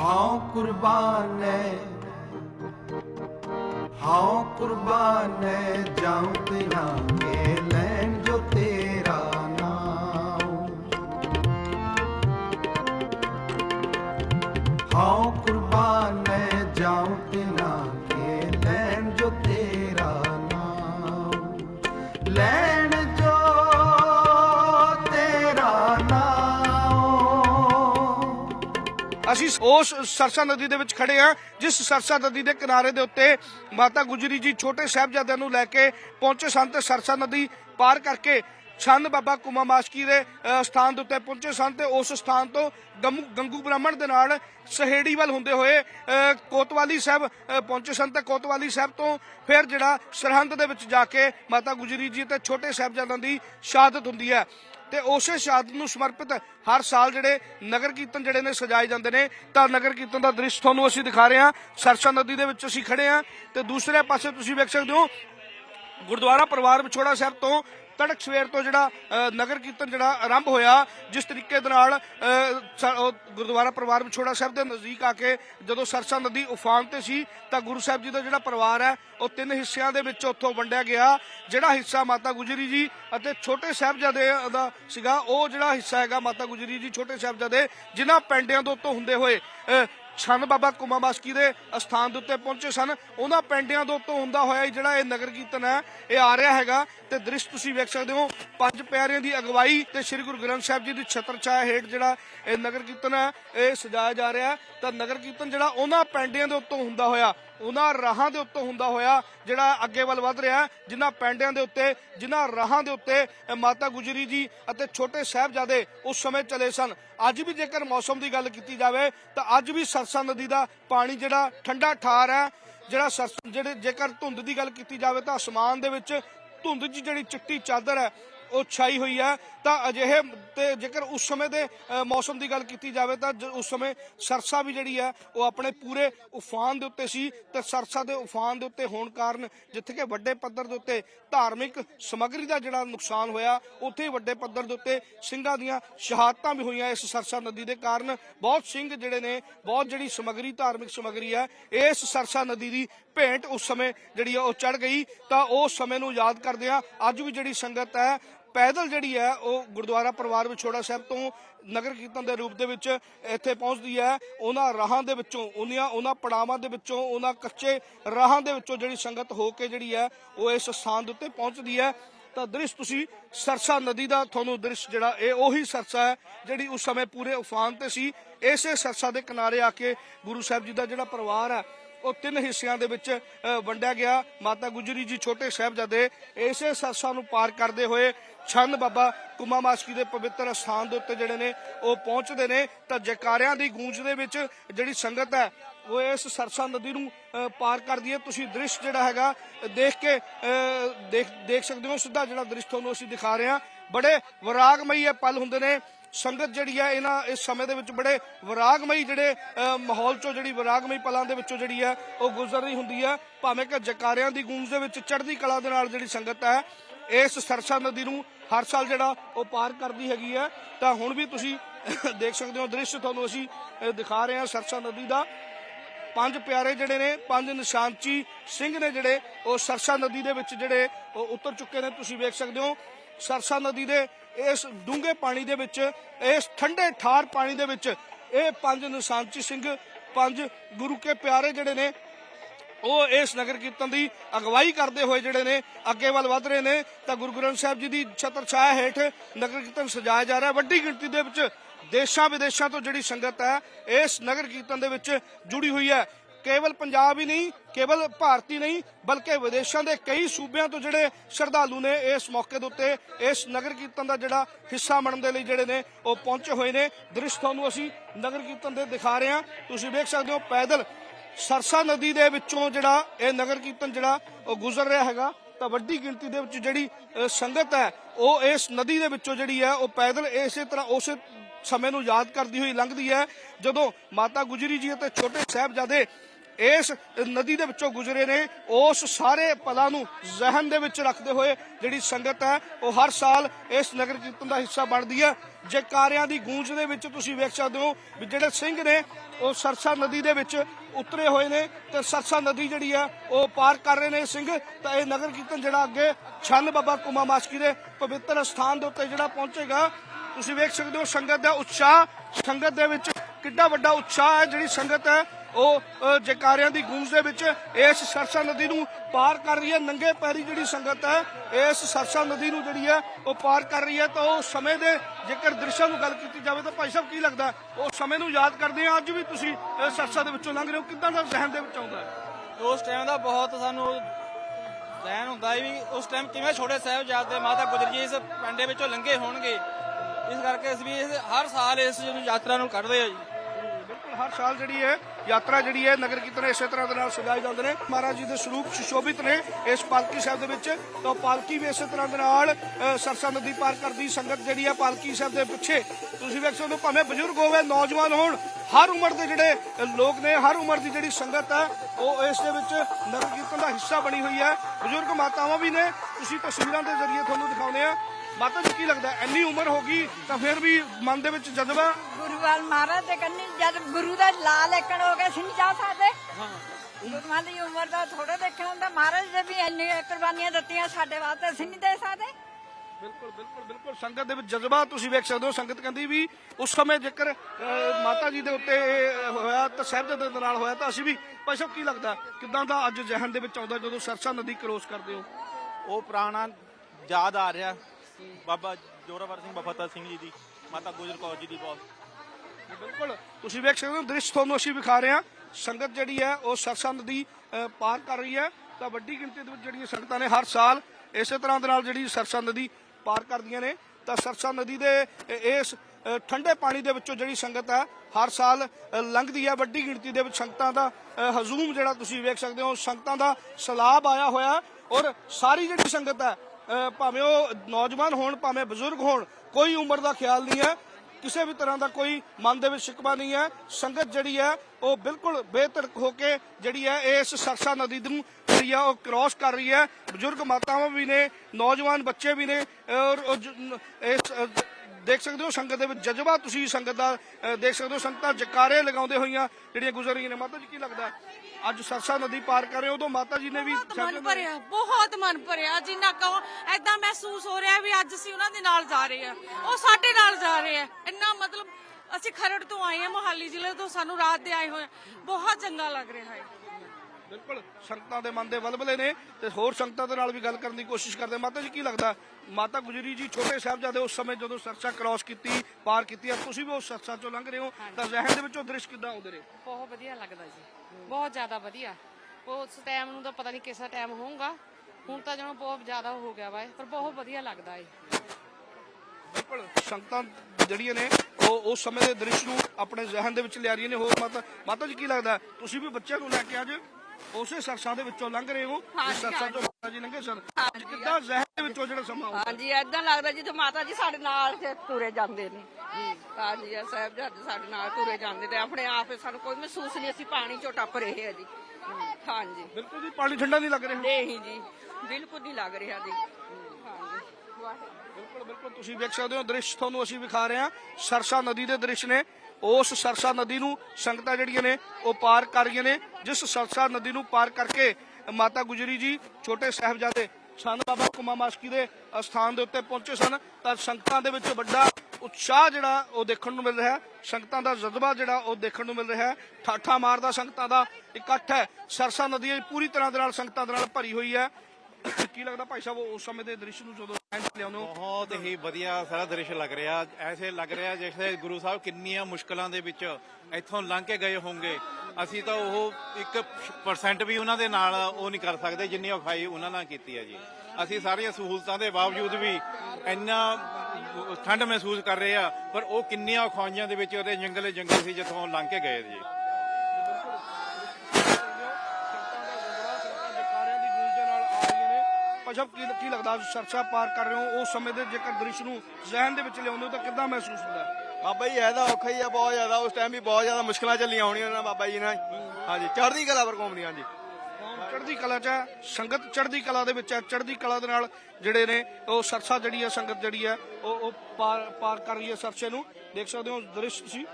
ਹਾਂ ਕੁਰਬਾਨ ਹੈ ਹਾਂ ਕੁਰਬਾਨ ਹੈ ਜਾਉ ਕੇ ਲੈਣ ਅਸੀਂ ਉਸ ਸਰਸਾ ਨਦੀ ਦੇ ਵਿੱਚ ਖੜੇ ਆ ਜਿਸ ਸਰਸਾ ਨਦੀ ਦੇ ਕਿਨਾਰੇ ਦੇ ਉੱਤੇ ਮਾਤਾ ਗੁਜਰੀ ਜੀ ਛੋਟੇ ਸਾਹਿਬਜ਼ਾਦਿਆਂ ਨੂੰ ਲੈ ਕੇ ਪਹੁੰਚੇ ਸਨ ਤੇ ਸਰਸਾ ਨਦੀ ਪਾਰ ਕਰਕੇ ਛੰਨ ਬਾਬਾ ਕੁਮਾ ਮਾਸ਼ਕੀ ਦੇ ਸਥਾਨ ਦੇ ਉੱਤੇ ਪਹੁੰਚੇ ਸਨ ਤੇ ਉਸ ਸਥਾਨ ਤੋਂ ਗੰਗੂ- ਗੰਗੂ ਬ੍ਰਾਹਮਣ ਦੇ ਨਾਲ ਸਹੇੜੀ ਵੱਲ ਹੁੰਦੇ ਹੋਏ ਅ, ਕੋਤਵਾਲੀ ਸਾਹਿਬ ਪਹੁੰਚੇ ਸਨ ਤੇ ਕੋਤਵਾਲੀ ਸਾਹਿਬ ਤੋਂ ਫਿਰ ਜਿਹੜਾ ਸਰਹੰਦ ਦੇ ਵਿੱਚ ਜਾ ਕੇ ਮਾਤਾ ਗੁਜਰੀ ਜੀ ਤੇ ਛੋਟੇ ਸਾਹਿਬਜ਼ਾਦਿਆਂ ਦੀ ਸ਼ਹਾਦਤ ਹੁੰਦੀ ਹੈ। ਤੇ ਉਸੇ ਸ਼ਹਾਦਤ ਨੂੰ ਸਮਰਪਿਤ ਹਰ ਸਾਲ ਜਿਹੜੇ ਨਗਰ ਕੀਰਤਨ ਜਿਹੜੇ ਨੇ ਸਜਾਏ ਜਾਂਦੇ ਨੇ, ਤਾਂ ਨਗਰ ਕੀਰਤਨ ਦਾ ਦ੍ਰਿਸ਼ ਤੁਹਾਨੂੰ ਅਸੀਂ ਦਿਖਾ ਰਹੇ ਹਾਂ। ਸਰਸਾ ਨਦੀ ਦੇ ਵਿੱਚ ਅਸੀਂ ਖੜੇ ਹਾਂ ਤੇ ਦੂਸਰੇ ਪਾਸੇ ਤੁਸੀਂ ਵੇਖ ਸਕਦੇ ਹੋ, ਗੁਰਦੁਆਰਾ ਪਰਿਵਾਰ ਵਿਛੋੜਾ ਸਾਹਿਬ ਤੋਂ ਤੜਕ ਸਵੇਰ ਤੋਂ ਜਿਹੜਾ ਨਗਰ ਕੀਰਤਨ ਜਿਹੜਾ ਆਰੰਭ ਹੋਇਆ, ਜਿਸ ਤਰੀਕੇ ਦੇ ਨਾਲ ਗੁਰਦੁਆਰਾ ਪਰਿਵਾਰ ਵਿਛੋੜਾ ਸਾਹਿਬ ਦੇ ਨਜ਼ਦੀਕ ਆ ਕੇ ਜਦੋਂ ਸਰਸਾ ਨਦੀ ਉਫਾਨ ਤੇ ਸੀ, ਤਾਂ ਗੁਰੂ ਸਾਹਿਬ ਜੀ ਦਾ ਜਿਹੜਾ ਪਰਿਵਾਰ ਹੈ, ਉਹ ਤਿੰਨ ਹਿੱਸਿਆਂ ਦੇ ਵਿੱਚ ਉੱਥੋਂ ਵੰਡਿਆ ਗਿਆ। ਜਿਹੜਾ ਹਿੱਸਾ ਮਾਤਾ ਗੁਜਰੀ ਜੀ ਅਤੇ ਛੋਟੇ ਸਾਹਿਬਜ਼ਾਦੇ ਦਾ ਸੀਗਾ, ਉਹ ਜਿਹੜਾ ਹਿੱਸਾ ਹੈਗਾ ਮਾਤਾ ਗੁਜਰੀ ਜੀ, ਛੋਟੇ ਸਾਹਿਬਜ਼ਾਦੇ, ਜਿਨ੍ਹਾਂ ਪੈਂਡਿਆਂ ਤੋਂ ਉੱਤੋਂ ਹੁੰਦੇ ਹੋਏ ਛੰਨ ਬਾਬਾ ਕੁਮਾ ਬਾਸਕੀ ਦੇ ਅਸਥਾਨ ਦੇ ਉੱਤੇ ਪਹੁੰਚੇ ਸਨ। ਉਹਨਾਂ ਪੈਂਡਿਆਂ ਦੇ ਉੱਤੋਂ ਹੁੰਦਾ ਹੋਇਆ ਜਿਹੜਾ ਇਹ ਨਗਰ ਕੀਰਤਨ ਹੈ, ਇਹ ਆ ਰਿਹਾ ਹੈਗਾ ਤੇ ਦ੍ਰਿਸ਼ ਤੁਸੀਂ ਵੇਖ ਸਕਦੇ ਹੋ। ਪੰਜ ਪਿਆਰਿਆਂ ਦੀ ਅਗਵਾਈ ਤੇ ਸ੍ਰੀ ਗੁਰੂ ਗ੍ਰੰਥ ਸਾਹਿਬ ਜੀ ਦੀ ਛਤਰ ਛਾਇਆ ਹੇਠ ਜਿਹੜਾ ਇਹ ਨਗਰ ਕੀਰਤਨ ਹੈ, ਇਹ ਸਜਾਇਆ ਜਾ ਰਿਹਾ ਹੈ। ਤਾਂ ਨਗਰ ਕੀਰਤਨ ਜਿਹੜਾ ਉਹਨਾਂ ਪੈਂਡਿਆਂ ਦੇ ਉੱਤੋਂ ਹੁੰਦਾ ਹੋਇਆ ਉਹਨਾਂ ਰਾਹਾਂ ਦੇ ਉੱਤੋਂ ਹੁੰਦਾ ਹੋਇਆ ਜਿਹੜਾ ਅੱਗੇ ਵੱਲ ਵੱਧ ਰਿਹਾ, ਜਿਨ੍ਹਾਂ ਪੈਂਡਿਆਂ ਦੇ ਉੱਤੇ, ਜਿਨ੍ਹਾਂ ਰਾਹਾਂ ਦੇ ਉੱਤੇ ਮਾਤਾ ਗੁਜਰੀ ਜੀ ਅਤੇ ਛੋਟੇ ਸਾਹਿਬਜ਼ਾਦੇ ਉਸ ਸਮੇਂ ਚਲੇ ਸਨ। ਅੱਜ ਵੀ ਜੇਕਰ ਮੌਸਮ ਦੀ ਗੱਲ ਕੀਤੀ ਜਾਵੇ, ਤਾਂ ਅੱਜ ਵੀ ਸਰਸਾ ਨਦੀ ਦਾ ਪਾਣੀ ਜਿਹੜਾ ਠੰਡਾ ਠਾਰ ਹੈ, ਜਿਹੜਾ ਸਰਸ- ਜਿਹੜੇ ਜੇਕਰ ਧੁੰਦ ਦੀ ਗੱਲ ਕੀਤੀ ਜਾਵੇ ਤਾਂ ਅਸਮਾਨ ਦੇ ਵਿੱਚ ਧੁੰਦ ਦੀ ਜਿਹੜੀ ਚਿੱਟੀ ਚਾਦਰ ਹੈ ਉਹ ਛਾਈ ਹੋਈ ਹੈ, ਤਾਂ ਅਜਿਹੇ ਤੇ ਜੇਕਰ ਉਸ ਸਮੇਂ ਦੇ ਮੌਸਮ ਦੀ ਗੱਲ ਕੀਤੀ ਜਾਵੇ ਤਾਂ ਜ- ਉਸ ਸਮੇਂ ਸਰਸਾ ਵੀ ਜਿਹੜੀ ਹੈ, ਉਹ ਆਪਣੇ ਪੂਰੇ ਉਫਾਨ ਦੇ ਉੱਤੇ ਸੀ, ਤੇ ਸਰਸਾ ਦੇ ਉਫਾਨ ਦੇ ਉੱਤੇ ਹੋਣ ਕਾਰਨ ਜਿੱਥੇ ਕਿ ਵੱਡੇ ਪੱਧਰ ਦੇ ਉੱਤੇ ਧਾਰਮਿਕ ਸਮੱਗਰੀ ਦਾ ਜਿਹੜਾ ਨੁਕਸਾਨ ਹੋਇਆ, ਉੱਥੇ ਹੀ ਵੱਡੇ ਪੱਧਰ ਦੇ ਉੱਤੇ ਸਿੰਘਾਂ ਦੀਆਂ ਸ਼ਹਾਦਤਾਂ ਵੀ ਹੋਈਆਂ ਇਸ ਸਰਸਾ ਨਦੀ ਦੇ ਕਾਰਨ। ਬਹੁਤ ਸਿੰਘ ਜਿਹੜੇ ਨੇ, ਬਹੁਤ ਜਿਹੜੀ ਸਮੱਗਰੀ, ਧਾਰਮਿਕ ਸਮੱਗਰੀ ਹੈ, ਇਸ ਸਰਸਾ ਨਦੀ ਦੀ ਭੇਂਟ ਉਸ ਸਮੇਂ ਜਿਹੜੀ ਆ ਉਹ ਚੜ ਗਈ, ਤਾਂ ਉਸ ਸਮੇਂ ਨੂੰ ਯਾਦ ਕਰਦੇ ਆ ਅੱਜ ਵੀ ਜਿਹੜੀ ਸੰਗਤ ਹੈ ਪੈਦਲ ਜਿਹੜੀ ਹੈ, ਉਹ ਗੁਰਦੁਆਰਾ ਪਰਿਵਾਰ ਵਿਛੋੜਾ ਸਾਹਿਬ ਤੋਂ ਨਗਰ ਕੀਰਤਨ ਦੇ ਰੂਪ ਦੇ ਵਿੱਚ ਇੱਥੇ ਪਹੁੰਚਦੀ ਹੈ। ਉਹਨਾਂ ਰਾਹਾਂ ਦੇ ਵਿੱਚੋਂ, ਉਹਨੀਆਂ, ਉਹਨਾਂ ਪੜਾਵਾਂ ਦੇ ਵਿੱਚੋਂ, ਉਹਨਾਂ ਕੱਚੇ ਰਾਹਾਂ ਦੇ ਵਿੱਚੋਂ ਜਿਹੜੀ ਸੰਗਤ ਹੋ ਕੇ ਜਿਹੜੀ ਹੈ, ਉਹ ਇਸ ਸਥਾਨ ਦੇ ਉੱਤੇ ਪਹੁੰਚਦੀ ਹੈ। ਤਾਂ ਦ੍ਰਿਸ਼ ਤੁਸੀਂ ਸਰਸਾ ਨਦੀ ਦਾ ਤੁਹਾਨੂੰ ਦ੍ਰਿਸ਼ ਜਿਹੜਾ, ਇਹ ਉਹੀ ਸਰਸਾ ਹੈ ਜਿਹੜੀ ਉਸ ਸਮੇਂ ਪੂਰੇ ਉਫਾਨ ਤੇ ਸੀ। ਇਸੇ ਸਰਸਾ ਦੇ ਕਿਨਾਰੇ ਆ ਕੇ ਗੁਰੂ ਸਾਹਿਬ ਜੀ ਦਾ ਜਿਹੜਾ ਪਰਿਵਾਰ ਹੈ, ਉਹ ਤਿੰਨ ਹਿੱਸਿਆਂ ਦੇ ਵਿੱਚ ਵੰਡਿਆ ਗਿਆ। ਮਾਤਾ ਗੁਜਰੀ ਜੀ ਛੋਟੇ ਸਾਹਿਬਜ਼ਾਦੇ ਇਸੇ ਸਰਸਾ ਨੂੰ ਪਾਰ ਕਰਦੇ ਹੋਏ ਛੰਨ ਬਾਬਾ ਕੁਮਾ ਮਾਸਕੀ ਦੇ ਪਵਿੱਤਰ ਅਸਥਾਨ ਦੇ ਉੱਤੇ ਜਿਹੜੇ ਨੇ ਉਹ ਪਹੁੰਚਦੇ ਨੇ। ਤਾਂ ਜੈਕਾਰਿਆਂ ਦੀ ਗੂੰਜ ਦੇ ਵਿੱਚ ਜਿਹੜੀ ਸੰਗਤ ਹੈ ਉਹ ਇਸ ਸਰਸਾ ਨਦੀ ਨੂੰ ਪਾਰ ਕਰਦੀ ਹੈ। ਤੁਸੀਂ ਦ੍ਰਿਸ਼ ਜਿਹੜਾ ਹੈਗਾ ਦੇਖ ਕੇ ਦੇਖ ਦੇਖ ਸਕਦੇ ਹੋ। ਸਿੱਧਾ ਜਿਹੜਾ ਦ੍ਰਿਸ਼ ਤੁਹਾਨੂੰ ਅਸੀਂ ਦਿਖਾ ਰਹੇ ਹਾਂ। ਬੜੇ ਵਿਰਾਗਮਈ ਇਹ ਪਲ ਹੁੰਦੇ ਨੇ। ਸੰਗਤ ਜਿਹੜੀ ਹੈ ਇਹਨਾਂ ਇਸ ਸਮੇਂ ਦੇ ਵਿੱਚ ਬੜੇ ਵਿਰਾਗਮਈ ਜਿਹੜੇ ਅ, ਮਾਹੌਲ ਚੋਂ ਜਿਹੜੀ ਵਿਰਾਗਮਈ ਪਲਾਂ ਦੇ ਵਿੱਚੋਂ ਜਿਹੜੀ ਹੈ ਉਹ ਗੁਜ਼ਰ ਰਹੀ ਹੁੰਦੀ ਹੈ। ਭਾਵੇਂ ਕਿ ਜਕਾਰਿਆਂ ਦੀ ਗੂੰਜ ਦੇ ਵਿੱਚ ਚੜ੍ਹਦੀ ਕਲਾ ਦੇ ਨਾਲ ਜਿਹੜੀ ਸੰਗਤ ਹੈ ਇਸ ਸਰਸਾ ਨਦੀ ਨੂੰ ਹਰ ਸਾਲ ਜਿਹੜਾ ਉਹ ਪਾਰ ਕਰਦੀ ਹੈਗੀ ਹੈ ਤਾਂ ਹੁਣ ਵੀ ਤੁਸੀਂ ਦੇਖ ਸਕਦੇ ਹੋ ਦ੍ਰਿਸ਼ ਤੁਹਾਨੂੰ ਅਸੀਂ ਦਿਖਾ ਰਹੇ ਹਾਂ ਸਰਸਾ ਨਦੀ ਦਾ। ਪੰਜ ਪਿਆਰੇ ਜਿਹੜੇ ਨੇ, ਪੰਜ ਨਿਸ਼ਾਨਚੀ ਸਿੰਘ ਨੇ ਜਿਹੜੇ ਉਹ ਸਰਸਾ ਨਦੀ ਦੇ ਵਿੱਚ ਜਿਹੜੇ ਉਹ ਉਤਰ ਚੁੱਕੇ ਨੇ। ਤੁਸੀਂ ਵੇਖ ਸਕਦੇ ਹੋ ਸਰਸਾ ਨਦੀ ਦੇ ਇਸ ਡੂੰਘੇ ਪਾਣੀ ਦੇ ਵਿੱਚ, ਇਸ ਠੰਡੇ ਠਾਰ ਪਾਣੀ ਦੇ ਵਿੱਚ ਇਹ ਪੰਜ ਨਿਸ਼ਾਨਚੀ ਸਿੰਘ, ਪੰਜ ਗੁਰੂ ਕੇ ਪਿਆਰੇ ਜਿਹੜੇ ਨੇ ਉਹ ਇਸ ਨਗਰ ਕੀਰਤਨ ਦੀ ਅਗਵਾਈ ਕਰਦੇ ਹੋਏ ਜਿਹੜੇ ਨੇ, ਅੱਗੇ ਵੱਲ ਵਧ ਰਹੇ ਨੇ, ਤਾਂ ਗੁਰੂ ਗ੍ਰੰਥ ਸਾਹਿਬ ਜੀ ਦੀ ਛਤਰ ਛਾਇਆ ਹੇਠ ਨਗਰ ਕੀਰਤਨ ਸਜਾਇਆ ਜਾ ਰਿਹਾ। ਵੱਡੀ ਗਿਣਤੀ ਦੇ ਵਿੱਚ ਦੇਸ਼ਾਂ ਵਿਦੇਸ਼ਾਂ ਤੋਂ ਜਿਹੜੀ ਸੰਗਤ ਹੈ, ਇਸ ਨਗਰ ਕੀਰਤਨ ਦੇ ਵਿੱਚ ਜੁੜੀ ਹੋਈ ਹੈ। ਕੇਵਲ ਪੰਜਾਬ ਹੀ ਨਹੀਂ, ਕੇਵਲ ਭਾਰਤੀ ਨਹੀਂ, ਬਲਕਿ ਵਿਦੇਸ਼ਾਂ ਦੇ ਕਈ ਸੂਬਿਆਂ ਤੋਂ ਜਿਹੜੇ ਸ਼ਰਧਾਲੂ ਨੇ ਇਸ ਮੌਕੇ ਦੇ ਉੱਤੇ ਇਸ ਨਗਰ ਕੀਰਤਨ ਦਾ ਜਿਹੜਾ ਹਿੱਸਾ ਬਣਨ ਦੇ ਲਈ ਜਿਹੜੇ ਨੇ, ਉਹ ਪਹੁੰਚੇ ਹੋਏ ਨੇ। ਦ੍ਰਿਸ਼ ਤੁਹਾਨੂੰ ਅਸੀਂ ਨਗਰ ਕੀਰਤਨ ਦੇ ਦਿਖਾ ਰਹੇ ਹਾਂ। ਤੁਸੀਂ ਵੇਖ ਸਕਦੇ ਹੋ ਪੈਦਲ ਸਰਸਾ ਨਦੀ ਦੇ ਵਿੱਚੋਂ ਜਿਹੜਾ ਇਹ ਨਗਰ ਕੀਰਤਨ ਜਿਹੜਾ ਉਹ ਗੁਜ਼ਰ ਰਿਹਾ ਹੈਗਾ, ਤਾਂ ਵੱਡੀ ਗਿਣਤੀ ਦੇ ਵਿੱਚ ਜਿਹੜੀ ਸੰਗਤ ਹੈ, ਉਹ ਇਸ ਨਦੀ ਦੇ ਵਿੱਚੋਂ ਜਿਹੜੀ ਹੈ, ਉਹ ਪੈਦਲ ਇਸੇ ਤਰ੍ਹਾਂ ਉਸੇ ਸਮੇਂ ਨੂੰ ਯਾਦ ਕਰਦੀ ਹੋਈ ਲੰਘਦੀ ਹੈ। ਜਦੋਂ ਮਾਤਾ ਗੁਜਰੀ ਜੀ ਅਤੇ ਛੋਟੇ ਸਾਹਿਬਜ਼ਾਦੇ ਇਸ ਨਦੀ ਦੇ ਵਿੱਚੋਂ ਗੁਜ਼ਰੇ ਨੇ, ਉਸ ਸਾਰੇ ਪਲਾਂ ਨੂੰ ਜ਼ਿਹਨ ਦੇ ਵਿੱਚ ਰੱਖਦੇ ਹੋਏ ਜਿਹੜੀ ਸੰਗਤ ਹੈ, ਉਹ ਹਰ ਸਾਲ ਇਸ ਨਗਰ ਕੀਰਤਨ ਦਾ ਹਿੱਸਾ ਬਣਦੀ ਹੈ। ਜੈਕਾਰਿਆਂ ਦੀ ਗੂੰਜ ਦੇ ਵਿੱਚ ਤੁਸੀਂ ਵੇਖ ਸਕਦੇ ਹੋ ਵੀ ਜਿਹੜੇ ਸਿੰਘ ਨੇ, ਉਹ ਸਰਸਾ ਨਦੀ ਦੇ ਵਿੱਚ ਉਤਰੇ ਹੋਏ ਨੇ ਤੇ ਸਰਸਾ ਨਦੀ ਜਿਹੜੀ ਆ ਉਹ ਪਾਰ ਕਰ ਰਹੇ ਨੇ ਸਿੰਘ। ਤਾਂ ਇਹ ਨਗਰ ਕੀਰਤਨ ਜਿਹੜਾ ਅੱਗੇ ਛੰਨ ਬਾਬਾ ਕੁਮਾ ਮਾਸਕੀ ਦੇ ਪਵਿੱਤਰ ਸਥਾਨ ਦੇ ਉੱਤੇ ਜਿਹੜਾ ਪਹੁੰਚੇਗਾ, ਤੁਸੀਂ ਵੇਖ ਸਕਦੇ ਹੋ ਸੰਗਤ ਦਾ ਉਤਸ਼ਾਹ। ਸੰਗਤ ਦੇ ਵਿੱਚ ਕਿੱਡਾ ਵੱਡਾ ਉਤਸ਼ਾਹ ਹੈ, ਜਿਹੜੀ ਸੰਗਤ ਹੈ ਉਹ ਜੈਕਾਰਿਆਂ ਦੀ ਗੂੰਜ ਦੇ ਵਿੱਚ ਇਸ ਸਰਸਾ ਨਦੀ ਨੂੰ ਪਾਰ ਕਰ ਰਹੀ ਹੈ। ਨੰਗੇ ਪੈਰੀ ਜਿਹੜੀ ਸੰਗਤ ਹੈ ਇਸ ਸਰਸਾ ਨਦੀ ਨੂੰ ਜਿਹੜੀ ਹੈ ਉਹ ਪਾਰ ਕਰ ਰਹੀ ਹੈ। ਤਾਂ ਉਹ ਸਮੇਂ ਦੇ ਜੇਕਰ ਦ੍ਰਿਸ਼ਾਂ ਨੂੰ ਗੱਲ ਕੀਤੀ ਜਾਵੇ ਤਾਂ ਭਾਈ ਸਾਹਿਬ ਕੀ ਲੱਗਦਾ ਉਹ ਸਮੇਂ ਨੂੰ ਯਾਦ ਕਰਦੇ ਆ ਅੱਜ ਵੀ ਤੁਸੀਂ ਸਰਸਾ ਦੇ ਵਿੱਚੋਂ ਲੰਘ ਰਹੇ ਹੋ। ਕਿੱਦਾਂ ਦਾ ਜ਼ਹਿਨ ਦੇ ਵਿੱਚ ਆਉਂਦਾ ਹੈ? ਉਸ ਟਾਈਮ ਦਾ ਬਹੁਤ ਸਾਨੂੰ ਜ਼ਹਿਨ ਹੁੰਦਾ ਸੀ ਵੀ ਉਸ ਟਾਈਮ ਕਿਵੇਂ ਛੋਟੇ ਸਾਹਿਬਜ਼ਾਦੇ ਮਾਤਾ ਗੁਜਰ ਜੀ ਇਸ ਪਿੰਡੇ ਵਿੱਚੋਂ ਲੰਘੇ ਹੋਣਗੇ। ਇਸ ਕਰਕੇ ਅਸੀਂ ਵੀ ਹਰ ਸਾਲ ਇਸ ਯਾਤਰਾ ਨੂੰ ਕੱਢਦੇ ਆ ਜੀ। ਬਿਲਕੁਲ ਹਰ ਸਾਲ ਜਿਹੜੀ ਹੈ ਯਾਤਰਾ ਜਿਹੜੀ ਹੈ ਨਗਰ ਕੀਰਤਨ ਇਸੇ ਤਰ੍ਹਾਂ ਦੇ ਨਾਲ ਸਜਾਏ ਜਾਂਦੇ ਨੇ। ਮਹਾਰਾਜ ਜੀ ਦੇ ਸਰੂਪ ਸੁਸ਼ੋਭਿਤ ਨੇ ਇਸ ਪਾਲਕੀ ਸਾਹਿਬ ਦੇ ਵਿੱਚ। ਤਾਂ ਪਾਲਕੀ ਵੀ ਇਸੇ ਤਰ੍ਹਾਂ ਦੇ ਨਾਲ ਸਰਸਾ ਨਦੀ ਪਾਰ ਕਰਦੀ ਸੰਗਤ ਜਿਹੜੀ ਹੈ ਪਾਲਕੀ ਸਾਹਿਬ ਦੇ ਪਿੱਛੇ। ਤੁਸੀਂ ਵੇਖ ਸਕਦੇ ਹੋ ਭਾਵੇਂ ਬਜ਼ੁਰਗ ਹੋਵੇ, ਨੌਜਵਾਨ ਹੋਣ, ਹਰ ਉਮਰ ਦੇ ਜਿਹੜੇ ਲੋਕ ਨੇ, ਹਰ ਉਮਰ ਦੀ ਜਿਹੜੀ ਸੰਗਤ ਹੈ, ਉਹ ਇਸ ਦੇ ਵਿੱਚ ਨਗਰ ਕੀਰਤਨ ਦਾ ਹਿੱਸਾ ਬਣੀ ਹੋਈ ਹੈ। ਬਜ਼ੁਰਗ ਮਾਤਾਵਾਂ ਵੀ ਨੇ, ਤੁਸੀਂ ਤਸਵੀਰਾਂ ਦੇ ਜ਼ਰੀਏ ਤੁਹਾਨੂੰ ਦਿਖਾਉਂਦੇ ਆ ਮਾਤਾ ਜੀ ਕੀ ਲੱਗਦਾ ਇੰਨੀ ਉਮਰ ਹੋ ਗਈ ਤਾਂ ਫਿਰ ਵੀ ਮਨ ਦੇ ਵਿੱਚ ਜਜ਼ਬਾ? ਗੁਰੂਵਾਲ ਮਹਾਰਾਜ ਦੇ ਕੰਨੀ ਜਦ ਗੁਰੂ ਦਾ ਲਾਲ ਏਕਣ ਹੋ ਗਿਆ ਸੀ ਨਹੀਂ ਜਾ ਸਕਦੇ। ਗੁਰੂਆਂ ਦੀ ਉਮਰ ਦਾ ਥੋੜਾ ਦੇਖਿਆ ਹੁੰਦਾ ਮਹਾਰਾਜ ਨੇ ਵੀ ਇੰਨੀਆਂ ਕੁਰਬਾਨੀਆਂ ਦਿੱਤੀਆਂ ਸਾਡੇ ਵਾਸਤੇ ਅਸੀਂ ਨਹੀਂ ਦੇ ਸਕਦੇ। ਬਿਲਕੁਲ ਬਿਲਕੁਲ ਬਿਲਕੁਲ। ਸੰਗਤ ਦੇ ਵਿੱਚ ਜਜ਼ਬਾ ਤੁਸੀਂ ਵੇਖ ਸਕਦੇ ਹੋ। ਸੰਗਤ ਕਹਿੰਦੀ ਵੀ ਉਸ ਸਮੇਂ ਜੇਕਰ ਅਹ, ਮਾਤਾ ਜੀ ਦੇ ਉੱਤੇ ਇਹ ਹੋਇਆ ਤਾਂ ਸਾਹਿਬਜ਼ਾਦੇ ਦੇ ਨਾਲ ਹੋਇਆ ਤਾਂ ਅਸੀਂ ਵੀ ਭਾਈ ਸਾਹਿਬ ਕੀ ਲੱਗਦਾ ਕਿਦਾਂ ਦਾ ਅੱਜ ਜ਼ਹਿਨ ਦੇ ਵਿੱਚ ਆਉਂਦਾ ਜਦੋਂ ਸਰਸਾ ਨਦੀ ਕ੍ਰੋਸ ਕਰਦੇ ਹੋ? ਉਹ ਪੁਰਾਣਾ ਯਾਦ ਆ ਰਿਹਾ। ਬਾਬਾ ਜੋਰਾਵਰ ਸਿੰਘ ਬਫਤਾ ਸਿੰਘ ਜੀ ਦੀ ਮਾਤਾ ਗੁਜਰ ਕੌਰ ਜੀ ਦੀ ਬਹੁਤ। ਬਿਲਕੁਲ। ਤੁਸੀਂ ਵੇਖ ਸਕਦੇ ਹੋ ਦ੍ਰਿਸ਼ ਤੁਹਾਨੂੰ ਅਸੀਂ ਵਿਖਾ ਰਹੇ ਹਾਂ। ਸੰਗਤ ਜਿਹੜੀ ਹੈ ਉਹ ਸਰਸਾ ਨਦੀ ਅਹ, ਪਾਰ ਕਰ ਰਹੀ ਹੈ। ਤਾਂ ਵੱਡੀ ਗਿਣਤੀ ਦੇ ਵਿੱਚ ਜਿਹੜੀਆਂ ਸੰਗਤਾਂ ਨੇ ਹਰ ਸਾਲ ਇਸੇ ਤਰ੍ਹਾਂ ਦੇ ਨਾਲ ਜਿਹੜੀ ਸਰਸਾ ਨਦੀ ਪਾਰ ਕਰਦੀਆਂ ਨੇ। ਤਾਂ ਸਰਸਾ ਨਦੀ ਦੇ ਇ- ਇਸ ਅਹ, ਠੰਡੇ ਪਾਣੀ ਦੇ ਵਿੱਚੋਂ ਜਿਹੜੀ ਸੰਗਤ ਹੈ ਹਰ ਸਾਲ ਅਹ, ਲੰਘਦੀ ਹੈ। ਵੱਡੀ ਗਿਣਤੀ ਦੇ ਵਿੱਚ ਸੰਗਤਾਂ ਦਾ ਅਹ, ਹਜ਼ੂਮ ਜਿਹੜਾ ਤੁਸੀਂ ਵੇਖ ਸਕਦੇ ਹੋ ਸੰਗਤਾਂ ਦਾ ਸਲਾਬ ਆਇਆ ਹੋਇਆ ਔਰ ਸਾਰੀ ਜਿਹੜੀ ਸੰਗਤ ਹੈ ਭਾਵੇਂ ਉਹ ਨੌਜਵਾਨ ਹੋਣ, ਭਾਵੇਂ ਬਜ਼ੁਰਗ ਹੋਣ, ਕੋਈ ਉਮਰ ਦਾ ਖਿਆਲ ਨਹੀਂ ਹੈ। ਕਿਸੇ ਵੀ ਤਰ੍ਹਾਂ ਦਾ ਕੋਈ ਮਨ ਦੇ ਵਿੱਚ ਸ਼ਿਕਵਾ ਨਹੀਂ ਹੈ। ਸੰਗਤ ਜਿਹੜੀ ਹੈ, ਉਹ ਬਿਲਕੁਲ ਬੇਤਰਕ ਹੋ ਕੇ ਜਿਹੜੀ ਹੈ, ਇਸ ਸਰਸਾ ਨਦੀ ਨੂੰ ਜਿਹੜੀ ਆ, ਉਹ ਕ੍ਰਾਸ ਕਰ ਰਹੀ ਹੈ। ਬਜ਼ੁਰਗ ਮਾਤਾਵਾਂ ਵੀ ਨੇ, ਨੌਜਵਾਨ ਬੱਚੇ ਵੀ ਨੇ, ਔਰ ਇਸ ਦੇਖ ਸਕਦੇ ਹੋ ਸੰਗਤ ਦੇ ਵਿੱਚ ਜਜ਼ਬਾ ਤੁਸੀਂ ਸੰਗਤ ਦਾ ਦੇਖ ਸਕਦੇ ਹੋ ਸੰਗਤਾਂ ਜਕਾਰੇ ਲਗਾਉਂਦੇ ਹੋਈਆਂ ਜਿਹੜੀਆਂ ਗੁਜ਼ਰ ਰਹੀਆਂ ਨੇ। ਮਾਤਾ ਜੀ, ਕੀ ਲੱਗਦਾ ਅੱਜ ਸਰਸਾ ਨਦੀ ਪਾਰ ਕਰ ਰਹੇ ਹੋ ਉਦੋਂ ਮਾਤਾ ਜੀ ਨੇ ਵੀ ਬਹੁਤ ਮਨ ਭਰਿਆ ਬਹੁਤ ਮਨ ਭਰਿਆ। ਜਿੰਨਾ ਕਹੋ ਐਦਾਂ ਮਹਿਸੂਸ ਹੋ ਰਿਹਾ ਵੀ ਅੱਜ ਅਸੀਂ ਉਹਨਾਂ ਦੇ ਨਾਲ ਜਾ ਰਹੇ ਆ ਉਹ ਸਾਡੇ ਨਾਲ ਜਾ ਰਹੇ ਆ ਇੰਨਾ ਮਤਲਬ ਅਸੀਂ ਖਰੜ ਤੋਂ ਆਏ ਆ ਮੋਹਾਲੀ ਜ਼ਿਲ੍ਹੇ ਤੋਂ ਸਾਨੂੰ ਰਾਤ ਦੇ ਆਏ ਹੋਏ। ਬਹੁਤ ਚੰਗਾ ਲੱਗ ਰਿਹਾ ਹੈ। ਬਿਲਕੁਲ ਸੰਗਤਾਂ ਦੇ ਮਨ ਦੇ ਵਲਵਲੇ ਨੇ ਤੇ ਹੋਰ ਸੰਗਤਾਂ ਦੇ ਨਾਲ ਵੀ ਗੱਲ ਕਰਨ ਦੀ ਕੋਸ਼ਿਸ਼ ਕਰਦੇ ਮਾਤਾ ਜੀ ਕੀ ਲੱਗਦਾ? ਮਾਤਾ ਗੁਜਰੀ ਜੀ ਛੋਟੇ ਸਾਹਿਬਜ਼ਾਦੇ ਉਸ ਸਮੇਂ ਜਦੋਂ ਸਰਸਾ ਕ੍ਰਾਸ ਕੀਤੀ ਪਾਰ ਕੀਤੀ ਆ ਤੁਸੀਂ ਵੀ ਉਸ ਸਰਸਾ ਚੋਂ ਲੰਘ ਰਹੇ ਹੋ ਤਾਂ ਜ਼ਹਿਨ ਦੇ ਵਿੱਚੋਂ ਦ੍ਰਿਸ਼ ਕਿੱਦਾਂ ਆਉਂਦੇ ਨੇ ਬਹੁਤ ਵਧੀਆ ਲੱਗਦਾ ਜੀ। ਬਹੁਤ ਜ਼ਿਆਦਾ ਵਧੀਆ। ਉਸ ਟਾਈਮ ਨੂੰ ਤਾਂ ਪਤਾ ਨਹੀਂ ਕਿਸਾ ਟਾਈਮ ਹੋਊਗਾ। ਹੁਣ ਤਾਂ ਜਣਾ ਬਹੁਤ ਜ਼ਿਆਦਾ ਹੋ ਗਿਆ ਵਾ ਇਹ, ਪਰ ਬਹੁਤ ਵਧੀਆ ਲੱਗਦਾ ਏ ਬਿਲਕੁਲ ਸੰਗਤਾਂ ਜਿਹੜੀਆਂ ਨੇ ਉਹ ਉਸ ਸਮੇਂ ਦੇ ਦ੍ਰਿਸ਼ ਨੂੰ ਆਪਣੇ ਜ਼ਹਿਨ ਦੇ ਵਿੱਚ ਲਿਆ ਰਹੀਆਂ ਨੇ। ਹੋਰ ਮਾਤਾ ਮਾਤਾ ਜੀ ਕੀ ਲੱਗਦਾ? ਤੁਸੀਂ ਵੀ ਬੱਚਿਆਂ ਨੂੰ ਲੈ ਕੇ ਅੱਜ ਉਸੇ ਸਰਸਾ ਦੇ ਵਿੱਚੋਂ ਲੰਘ ਰਹੇ ਹੋ? ਜਿਸ ਸਰਸਾ ਚੋਂ ਮਾਤਾ ਜੀ ਲੰਘੇ ਸਨ। ਅੱਜ ਕਿੱਦਾਂ ਜ਼ਹਿਨ ਦੇ ਵਿੱਚੋਂ ਜਿਹੜਾ ਸਮਾਂ ਆਉਂਦਾ ਹਾਂਜੀ ਏਦਾਂ ਲੱਗਦਾ ਜਿੱਥੇ ਮਾਤਾ ਜੀ ਸਾਡੇ ਨਾਲ ਤੇ ਤੁਰੇ ਜਾਂਦੇ ਨੇ। ਹਾਂਜੀ ਆ ਸਾਹਿਬਜ਼ਾਦੇ ਸਾਡੇ ਨਾਲ ਤੁਰੇ ਜਾਂਦੇ ਤੇ ਆਪਣੇ ਆਪ ਹੀ ਸਾਨੂੰ ਕੋਈ ਮਹਿਸੂਸ ਨਹੀਂ ਅਸੀਂ ਪਾਣੀ ਚੋਂ ਟੱਪ ਰਹੇ ਆ ਜੀ। ਹਾਂਜੀ। ਬਿਲਕੁਲ ਜੀ ਪਾਣੀ ਠੰਡਾ ਨਹੀਂ ਲੱਗ ਰਿਹਾ। ਨਹੀਂ ਜੀ ਬਿਲਕੁਲ ਨਹੀਂ ਲੱਗ ਰਿਹਾ ਜੀ। ਹਾਂਜੀ ਵਾਹਿਗੁਰੂ ਬਿਲਕੁਲ ਬਿਲਕੁਲ ਤੁਸੀਂ ਵੇਖ ਸਕਦੇ ਹੋ ਦ੍ਰਿਸ਼ ਤੁਹਾਨੂੰ ਅਸੀਂ ਵਿਖਾ ਰਹੇ ਹਾਂ। ਸਰਸਾ ਨਦੀ ਦੇ ਦ੍ਰਿਸ਼ ਨੇ। ਉਸ ਸਰਸਾ ਨਦੀ ਨੂੰ ਸੰਗਤਾਂ ਜਿਹੜੀਆਂ ਨੇ ਉਹ ਪਾਰ ਕਰ ਰਹੀਆਂ ਨੇ। ਜਿਸ ਸਰਸਾ ਨਦੀ ਨੂੰ ਪਾਰ ਕਰਕੇ ਮਾਤਾ ਗੁਜਰੀ ਜੀ ਛੋਟੇ ਸਾਹਿਬਜ਼ਾਦੇ ਸੰਤ ਬਾਬਾ ਕੁਮਾ ਮਾਸਕੀ ਦੇ ਅਸਥਾਨ ਦੇ ਉੱਤੇ ਪਹੁੰਚੇ ਸਨ। ਤਾਂ ਸੰਗਤਾਂ ਦੇ ਵਿੱਚ ਵੱਡਾ ਉਤਸ਼ਾਹ ਜਿਹੜਾ ਉਹ ਦੇਖਣ ਨੂੰ ਮਿਲ ਰਿਹਾ ਹੈ। ਸੰਗਤਾਂ ਦਾ ਜਜ਼ਬਾ ਜਿਹੜਾ ਉਹ ਦੇਖਣ ਨੂੰ ਮਿਲ ਰਿਹਾ ਹੈ। ਠਾਠਾ ਮਾਰਦਾ ਸੰਗਤਾਂ ਦਾ ਇਕੱਠ ਹੈ। ਸਰਸਾ ਨਦੀ ਪੂਰੀ ਤਰ੍ਹਾਂ ਦੇ ਨਾਲ ਸੰਗਤਾਂ ਦੇ ਨਾਲ ਭਰੀ ਹੋਈ ਹੈ। ਕੀ ਲੱਗਦਾ ਭਾਈ ਸਾਹਿਬ ਉਸ ਸਮੇਂ ਦੇ ਦ੍ਰਿਸ਼ ਨੂੰ ਜਦੋਂ ਐਂਡ ਬਹੁਤ ਹੀ ਵਧੀਆ ਸਾਰਾ ਦ੍ਰਿਸ਼ ਲੱਗ ਰਿਹਾ। ਐਸੇ ਲੱਗ ਰਿਹਾ ਜਿਵੇਂ ਗੁਰੂ ਸਾਹਿਬ ਕਿੰਨੀਆਂ ਮੁਸ਼ਕਲਾਂ ਦੇ ਵਿੱਚ ਇੱਥੋਂ ਲੰਘ ਕੇ ਗਏ ਹੋਣਗੇ। ਅਸੀਂ ਤਾਂ ਉਹ 1% ਵੀ ਉਹਨਾਂ ਦੇ ਨਾਲ ਉਹ ਨਹੀਂ ਕਰ ਸਕਦੇ ਜਿੰਨੀ ਔਖਾਈ ਉਹਨਾਂ ਨਾਲ ਕੀਤੀ ਹੈ ਜੀ ਅਸੀਂ ਸਾਰੀਆਂ ਸਹੂਲਤਾਂ ਦੇ ਬਾਵਜੂਦ ਵੀ ਇੰਨਾ ਠੰਡ ਮਹਿਸੂਸ ਕਰ ਰਹੇ ਆ, ਪਰ ਉਹ ਕਿੰਨੀਆਂ ਔਖਾਈਆਂ ਦੇ ਵਿੱਚ ਉਹਦੇ ਜੰਗਲੇ ਜੰਗਲ ਸੀ ਜਿੱਥੋਂ ਲੰਘ ਕੇ ਗਏ ਜੀ ਭਾਈ ਕੀ ਕੀ ਲੱਗਦਾ, ਸਰਸਾ ਪਾਰ ਕਰ ਰਹੇ ਹੋ, ਉਸ ਸਮੇਂ ਦੇ ਜੇਕਰ ਦ੍ਰਿਸ਼ ਨੂੰ ਜ਼ਹਿਨ ਦੇ ਵਿੱਚ ਲਿਆਉਂਦੇ ਹੋ ਤਾਂ ਕਿੱਦਾਂ ਮਹਿਸੂਸ ਹੁੰਦਾ ਹੈ? ਬਾਬਾ ਜੀ ਇਹਦਾ ਔਖਾ ਹੀ ਆ ਬਹੁਤ ਜ਼ਿਆਦਾ। ਉਸ ਟਾਈਮ ਵੀ ਬਹੁਤ ਜ਼ਿਆਦਾ ਮੁਸ਼ਕਲਾਂ ਚੱਲੀਆਂ ਹੋਣੀਆਂ ਨਾ ਬਾਬਾ ਜੀ ਨਾਲ। ਹਾਂਜੀ ਚੜ੍ਹਦੀ ਕਲਾ ਪਰ ਘੁੰਮਦੀ ਹਾਂਜੀ। ਚੜ੍ਹਦੀ ਕਲਾ ਚ ਹੈ, ਸੰਗਤ ਚੜ੍ਹਦੀ ਕਲਾ ਦੇ ਵਿੱਚ ਹੈ ਚੜ੍ਹਦੀ ਕਲਾ ਦੇ ਨਾਲ ਜਿਹੜੇ ਨੇ ਉਹ ਸਰਸਾ ਜਿਹੜੀ ਹੈ ਸੰਗਤ ਜਿਹੜੀ ਹੈ ਉਹ ਉਹ ਪਾਰ ਪਾਰ ਕਰ ਰਹੀ ਹੈ ਸਰਸੇ ਨੂੰ। ਦੇਖ ਸਕਦੇ ਹੋ ਦ੍ਰਿਸ਼ ਤੁਸੀਂ?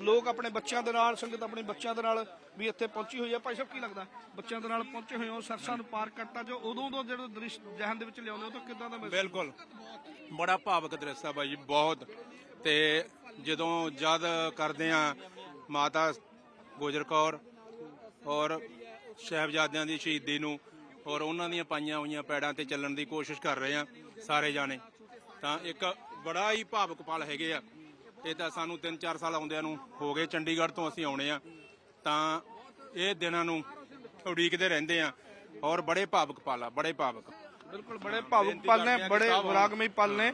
ਲੋਕ ਆਪਣੇ ਬੱਚਿਆਂ ਦੇ ਨਾਲ ਸੰਗਤ ਆਪਣੇ ਬੱਚਿਆਂ ਦੇ ਨਾਲ ਵੀ ਇੱਥੇ ਪਹੁੰਚੀ ਹੋਈ ਹੈ ਭਾਈ ਸਾਹਿਬ ਕੀ ਲੱਗਦਾ? ਬੱਚਿਆਂ ਦੇ ਨਾਲ ਪਹੁੰਚੇ ਹੋਏ ਹੋ ਸਰਸਾ ਨੂੰ ਪਾਰ ਕਰਤਾ ਜੋ ਉਦੋਂ ਤੋਂ ਜਿਹੜਾ ਦ੍ਰਿਸ਼ ਜਹਨ ਦੇ ਵਿੱਚ ਲਿਆਉਂਦੇ ਹੋ ਤਾਂ ਕਿਦਾਂ ਦਾ ਮਹਿਸੂਸ? ਬਿਲਕੁਲ। ਬੜਾ ਭਾਵਕ ਦ੍ਰਿਸ਼ ਆ ਬਾਈ ਜੀ ਬਹੁਤ। ਤੇ ਜਦੋਂ ਜਦ ਕਰਦੇ ਆ ਮਾਤਾ ਗੁਜਰ ਕੌਰ ਔਰ ਸਾਹਿਬਜ਼ਾਦਿਆਂ ਦੀ ਸ਼ਹੀਦੀ ਨੂੰ ਔਰ ਉਹਨਾਂ ਦੀਆਂ ਪਾਈਆਂ ਹੋਈਆਂ ਪੈੜਾਂ ਤੇ ਚੱਲਣ ਦੀ ਕੋਸ਼ਿਸ਼ ਕਰ ਰਹੇ ਆ ਸਾਰੇ ਜਾਣੇ, ਤਾਂ ਇੱਕ ਬੜਾ ਹੀ ਭਾਵਕ ਪਲ ਹੈਗੇ ਆ। ਇਹ ਤਾਂ ਸਾਨੂੰ 3-4 ਸਾਲ ਆਉਂਦਿਆਂ ਨੂੰ ਹੋ ਗਏ, ਚੰਡੀਗੜ੍ਹ ਤੋਂ ਅਸੀਂ ਆਉਣੇ ਆ ਤਾਂ ਇਹ ਦਿਨਾਂ ਨੂੰ ਉਡੀਕਦੇ ਰਹਿੰਦੇ ਆ ਔਰ ਬੜੇ ਭਾਵਕ ਪਲ ਆ, ਬੜੇ ਭਾਵਕ। ਬਿਲਕੁਲ ਬੜੇ ਭਾਵੁਕ ਪਲ ਨੇ ਬੜੇ ਵਿਰਾਗਮਈ ਪਲ ਨੇ।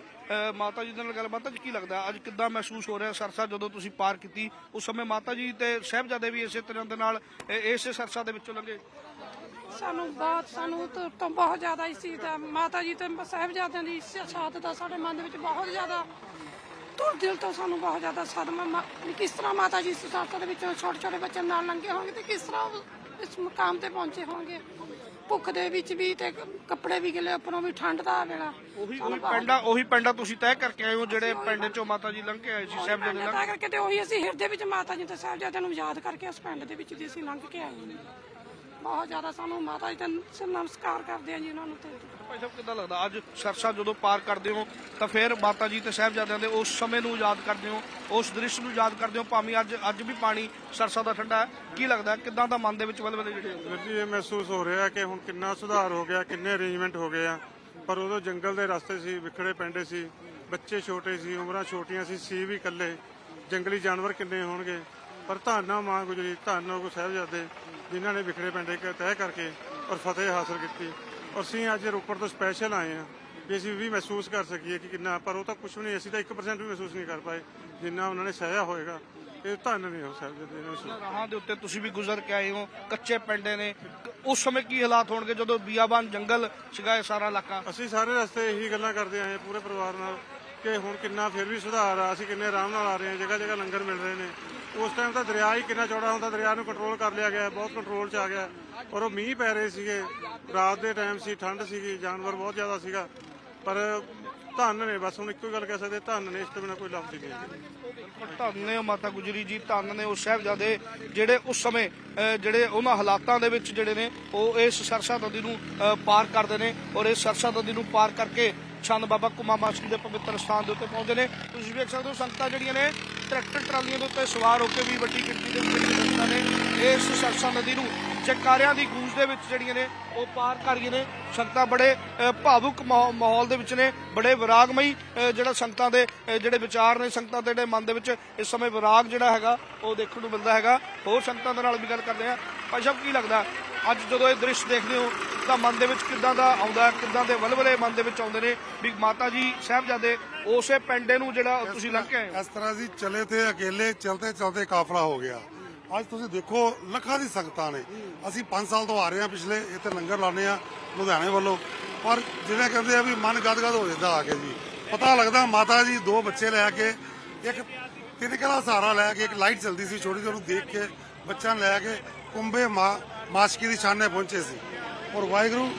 ਮਾਤਾ ਜੀ ਦੇ ਨਾਲ ਗੱਲ ਮਾਤਾ ਜੀ ਕੀ ਲੱਗਦਾ? ਅੱਜ ਕਿੱਦਾਂ ਮਹਿਸੂਸ ਹੋ ਰਿਹਾ ਸਰਸਾ ਜਦੋਂ ਤੁਸੀਂ ਪਾਰ ਕੀਤੀ? ਉਸ ਸਮੇਂ ਮਾਤਾ ਜੀ ਤੇ ਸਾਹਿਬਜ਼ਾਦੇ ਵੀ ਇਸੇ ਤਰ੍ਹਾਂ ਦੇ ਨਾਲ ਇਸੇ ਸਰਸਾ ਦੇ ਵਿੱਚੋਂ ਲੰਘੇ। ਸਾਨੂੰ ਬਹੁਤ ਸਾਨੂੰ ਤੋਂ ਤੋਂ ਬਹੁਤ ਜ਼ਿਆਦਾ ਇਸ ਚੀਜ਼ ਦਾ ਮਾਤਾ ਜੀ ਤੇ ਸਾਹਿਬਜ਼ਾਦਿਆਂ ਦੀ ਸ਼ਹਾਦਤ ਦਾ ਸਾਡੇ ਮਨ ਦੇ ਵਿੱਚ ਬਹੁਤ ਜ਼ਿਆਦਾ ਤੋਂ ਦਿਲ ਤੋਂ ਸਾਨੂੰ ਬਹੁਤ ਜ਼ਿਆਦਾ ਸਦਮਾ ਕਿਸ ਤਰ੍ਹਾਂ ਮਾਤਾ ਜੀ ਇਸ ਸੰਸਥਾ ਦੇ ਵਿੱਚੋਂ ਛੋਟੇ ਛੋਟੇ ਬੱਚਿਆਂ ਨਾਲ ਲੰਘੇ ਹੋਣਗੇ ਤੇ ਕਿਸ ਤਰ੍ਹਾਂ ਇਸ ਮੁਕਾਮ ਤੇ ਪਹੁੰਚੇ ਹੋਣਗੇ? ਭੁੱਖ ਦੇ ਵਿੱਚ ਵੀ ਤੇ ਕੱਪੜੇ ਵੀ ਗਿੱਲੇ ਉੱਪਰੋਂ ਵੀ ਠੰਡ ਦਾ ਵੇਲਾ। ਉਹੀ ਉਹੀ ਪਿੰਡਾ ਉਹੀ ਪਿੰਡਾ ਤੁਸੀਂ ਤੈਅ ਕਰਕੇ ਆਏ ਹੋ ਜਿਹੜੇ ਪਿੰਡ ਚੋਂ ਮਾਤਾ ਜੀ ਲੰਘ ਕੇ ਆਏ ਸੀ ਸਾਹਿਬਜ਼ਾਦੇ ਲੰਘ ਤਾਂ ਕਰਕੇ ਤੇ ਉਹੀ ਅਸੀਂ ਹਿਰਦੇ ਵਿੱਚ ਮਾਤਾ ਜੀ ਤੇ ਸਾਹਿਬਜ਼ਾਦਿਆਂ ਨੂੰ ਯਾਦ ਕਰਕੇ ਉਸ ਪਿੰਡ ਦੇ ਵਿੱਚ ਦੀ ਅਸੀਂ ਲੰਘ ਕੇ ਆਏ ਹਾਂ। ਬਹੁਤ ਜ਼ਿਆਦਾ ਸਾਨੂੰ ਮਾਤਾ ਜੀ ਤੇ ਨਮਸਕਾਰ ਕਰਦੇ ਹਾਂ ਜੀ ਉਹਨਾਂ ਨੂੰ ਤੇ ਭਾਈ ਸਾਹਿਬ ਕਿੱਦਾਂ ਲੱਗਦਾ? ਅੱਜ ਸਰਸਾ ਜਦੋਂ ਪਾਰ ਕਰਦੇ ਹੋ ਤਾਂ ਫਿਰ ਮਾਤਾ ਜੀ ਤੇ ਸਾਹਿਬਜ਼ਾਦਿਆਂ ਦੇ ਉਸ ਸਮੇਂ ਨੂੰ ਯਾਦ ਕਰਦੇ ਹੋ ਉਸ ਦ੍ਰਿਸ਼ ਨੂੰ ਯਾਦ ਕਰਦੇ ਹੋ ਭਾਵੇਂ ਅੱਜ ਅੱਜ ਵੀ ਪਾਣੀ ਸਰਸਾ ਦਾ ਠੰਡਾ ਹੈ। ਕੀ ਲੱਗਦਾ ਕਿੱਦਾਂ ਦਾ ਮਨ ਦੇ ਵਿੱਚ ਵਲਵਲੇ ਜਿਹੜੇ ਹੁੰਦੇ? ਵੀਰ ਜੀ ਇਹ ਮਹਿਸੂਸ ਹੋ ਰਿਹਾ ਕਿ ਹੁਣ ਕਿੰਨਾ ਸੁਧਾਰ ਹੋ ਗਿਆ ਕਿੰਨੇ ਅਰੇਂਜਮੈਂਟ ਹੋ ਗਏ ਆ। ਪਰ ਉਦੋਂ ਜੰਗਲ ਦੇ ਰਸਤੇ ਸੀ ਵਿਖੜੇ ਪੈਂਦੇ ਸੀ ਬੱਚੇ ਛੋਟੇ ਸੀ ਉਮਰਾਂ ਛੋਟੀਆਂ ਸੀ ਸੀ ਵੀ ਇਕੱਲੇ। ਜੰਗਲੀ ਜਾਨਵਰ ਕਿੰਨੇ ਹੋਣਗੇ? ਪਰ ਧੰਨਾ ਮਾਂ ਗੁਜਰੀ ਧੰਨਾ ਕੋ ਸਾਹਿਬਜ਼ਾਦੇ। ਜਿਨ੍ਹਾਂ ਨੇ ਵਿਖੜੇ ਕ- ਤੈਅ ਕਰਕੇ ਔਰ ਫਤਿਹ ਹਾਸਲ ਕੀਤੀ। ਔਰ ਅਸੀਂ ਅੱਜ ਰੋਪੜ ਤੋਂ ਸਪੈਸ਼ਲ ਆਏ ਆ ਵੀ ਅਸੀਂ ਵੀ ਮਹਿਸੂਸ ਕਰ ਸਕੀਏ ਕਿ ਕਿੰਨਾ ਪਰ ਉਹ ਤਾਂ ਕੁਝ ਨਹੀਂ ਅਸੀਂ ਤਾਂ 1% ਵੀ ਮਹਿਸੂਸ ਨਹੀਂ ਕਰ ਪਾਏ ਜਿੰਨਾ ਉਹਨਾਂ ਨੇ ਸਹਿਆ ਹੋਏਗਾ। ਇਹ ਧੰਨ ਨੇ ਉਹ ਸਾਹਿਬਜ਼ਾਦੇ ਨੇ ਰਾਹਾਂ ਦੇ ਉੱਤੇ ਤੁਸੀਂ ਵੀ ਗੁਜ਼ਰ ਕੇ ਆਏ ਹੋ ਕੱਚੇ ਪਿੰਡੇ ਨੇ। ਉਸ ਸਮੇਂ ਕੀ ਹਾਲਾਤ ਹੋਣਗੇ ਜਦੋਂ ਬੀਆਬਾਨ ਜੰਗਲ ਸੀਗਾ ਸਾਰਾ ਇਲਾਕਾ? ਅਸੀਂ ਸਾਰੇ ਰਸਤੇ ਇਹੀ ਗੱਲਾਂ ਕਰਦੇ ਆਏ ਹਾਂ ਪੂਰੇ ਪਰਿਵਾਰ ਨਾਲ ਕਿ ਹੁਣ ਕਿੰਨਾ ਫਿਰ ਵੀ ਸੁਧਾਰ ਆ ਅਸੀਂ ਕਿੰਨੇ ਆਰਾਮ ਨਾਲ ਆ ਰਹੇ ਹਾਂ ਜਗ੍ਹਾ ਜਗ੍ਹਾ ਲੰਗਰ ਮਿਲ ਰਹੇ ਨੇ। ਉਸ ਟਾਈਮ ਤਾਂ ਦਰਿਆ ਹੀ ਕਿੰਨਾ ਚੌੜਾ ਹੁੰਦਾ, ਦਰਿਆ ਨੂੰ ਕੰਟਰੋਲ ਕਰ ਲਿਆ ਗਿਆ, ਬਹੁਤ ਕੰਟਰੋਲ 'ਚ ਆ ਗਿਆ। ਔਰ ਉਹ ਮੀਂਹ ਪੈ ਰਹੇ ਸੀਗੇ, ਰਾਤ ਦੇ ਟਾਈਮ ਸੀ, ਠੰਡ ਸੀਗੀ, ਜਾਨਵਰ ਬਹੁਤ ਜ਼ਿਆਦਾ ਸੀਗਾ। ਪਰ ਧੰਨ ਨੇ, ਬਸ ਹੁਣ ਇੱਕੋ ਹੀ ਗੱਲ ਕਹਿ ਸਕਦੇ, ਧੰਨ ਨੇ, ਇਸ ਤੋਂ ਬਿਨਾਂ ਕੋਈ ਲਫ਼ਜ਼ ਨਹੀਂ ਹੈ। ਧੰਨ ਨੇ, ਮਾਤਾ ਗੁਜਰੀ ਜੀ, ਧੰਨ ਨੇ ਉਸ ਸਾਹਿਬਜ਼ਾਦੇ ਜਿਹੜੇ ਉਸ ਸਮੇਂ ਜਿਹੜੇ ਉਹਨਾਂ ਹਾਲਾਤਾਂ ਦੇ ਵਿੱਚ ਜਿਹੜੇ ਨੇ, ਉਹ ਇਸ ਸਰਸਾ ਨਦੀ ਨੂੰ ਪਾਰ ਕਰਦੇ ਨੇ। ਔਰ ਇਸ ਸਰਸਾ ਨਦੀ ਨੂੰ ਪਾਰ ਕਰਕੇ ਚੰਦ ਬਾਬਾ ਕੁਮਾ ਮਾਸੀ ਦੇ ਪਵਿੱਤਰ ਸਥਾਨ ਦੇ ਉੱਤੇ ਪਹੁੰਚਦੇ ਨੇ। ਤੁਸੀਂ ਵੇਖ ਸਕਦੇ ਹੋ ਸੰਗਤਾਂ ਜਿਹੜੀਆਂ ਨੇ ਟਰੈਕਟਰ ਟਰਾਲੀਆਂ ਦੇ ਉੱਤੇ ਸਵਾਰ ਹੋ ਕੇ ਵੀ ਵੱਡੀ ਗਿਣਤੀ ਦੇ ਵਿੱਚ ਜਿਹੜੀਆਂ ਸੰਗਤਾਂ ਨੇ ਇਸ ਸਰਸਾ ਨਦੀ ਨੂੰ ਜਕਾਰਿਆਂ ਦੀ ਗੂੰਜ ਦੇ ਵਿੱਚ ਜਿਹੜੀਆਂ ਨੇ ਉਹ ਪਾਰ ਕਰ ਗਏ ਨੇ। ਸੰਗਤਾਂ ਬੜੇ ਭਾਵੁਕ ਮਾਹੌ- ਮਾਹੌਲ ਦੇ ਵਿੱਚ ਨੇ, ਬੜੇ ਵਿਰਾਗਮਈ ਜਿਹੜਾ ਸੰਗਤਾਂ ਦੇ ਜਿਹੜੇ ਵਿਚਾਰ ਨੇ ਸੰਗਤਾਂ ਦੇ ਜਿਹੜੇ ਮਨ ਦੇ ਵਿੱਚ ਇਸ ਸਮੇਂ ਵਿਰਾਗ ਜਿਹੜਾ ਹੈਗਾ ਉਹ ਦੇਖਣ ਨੂੰ ਮਿਲਦਾ ਹੈਗਾ। ਹੋਰ ਸੰਗਤਾਂ ਦੇ ਨਾਲ ਵੀ ਗੱਲ ਕਰਦੇ ਆ ਭਾਈ ਸਾਹਿਬ, ਕੀ ਲੱਗਦਾ? ਅੱਜ ਜਦੋਂ ਇਹ ਦ੍ਰਿਸ਼ ਦੇਖਦੇ ਹੋ ਤਾਂ ਮਨ ਦੇ ਵਿੱਚ ਕਿੱਦਾਂ ਦਾ ਆਉਂਦਾ ਕਿੱਦਾਂ ਦੇ ਵਲਵਲੇ ਮਨ ਦੇ ਵਿੱਚ ਆਉਂਦੇ ਨੇ? ਵੀ ਮਾਤਾ ਜੀ ਸਾਹਿਬਜ਼ਾਦੇ ਉਸੇ ਪਿੰਡੇ ਨੂੰ ਜਿਹੜਾ ਤੁਸੀਂ ਲੰਘ ਕੇ ਆਏ। ਇਸ ਤਰ੍ਹਾਂ ਜੀ ਚਲੇ ਤੇ ਅਕੇਲੇ ਚਲਤੇ ਚਲਤੇ ਕਾਫਲਾ ਹੋ ਗਿਆ। ਅੱਜ ਤੁਸੀਂ ਦੇਖੋ ਲੱਖਾਂ ਦੀ ਸੰਗਤਾਂ ਨੇ। ਅਸੀਂ 5 ਸਾਲ ਤੋਂ ਆ ਰਹੇ ਹਾਂ ਪਿਛਲੇ ਇੱਥੇ ਲੰਗਰ ਲਾਉਂਦੇ ਆ ਲੁਧਿਆਣੇ ਵੱਲੋਂ। ਪਰ ਜਿਹੜੇ ਕਹਿੰਦੇ ਆ ਵੀ ਮਨ ਗਦਗਦ ਹੋ ਜਾਂਦਾ ਆ ਕੇ ਜੀ ਪਤਾ ਲੱਗਦਾ ਮਾਤਾ ਜੀ ਦੋ ਬੱਚੇ ਲੈ ਕੇ ਇੱਕ ਤਿੰਨ ਕਿਲਾ ਸਹਾਰਾ ਲੈ ਕੇ ਇੱਕ ਲਾਈਟ ਚਲਦੀ ਸੀ ਛੋਟੀ ਜਿਹੀ ਉਹਨੂੰ ਦੇਖ ਕੇ ਬੱਚਾ ਲੈ ਕੇ ਕੁੰਭੇ ਮਾ ਮਾਸ਼ਕੀ ਦੀ ਛਾਨੇ ਪਹੁੰਚੇ ਸੀ। ਔਰ ਵਾਹਿਗੁਰੂ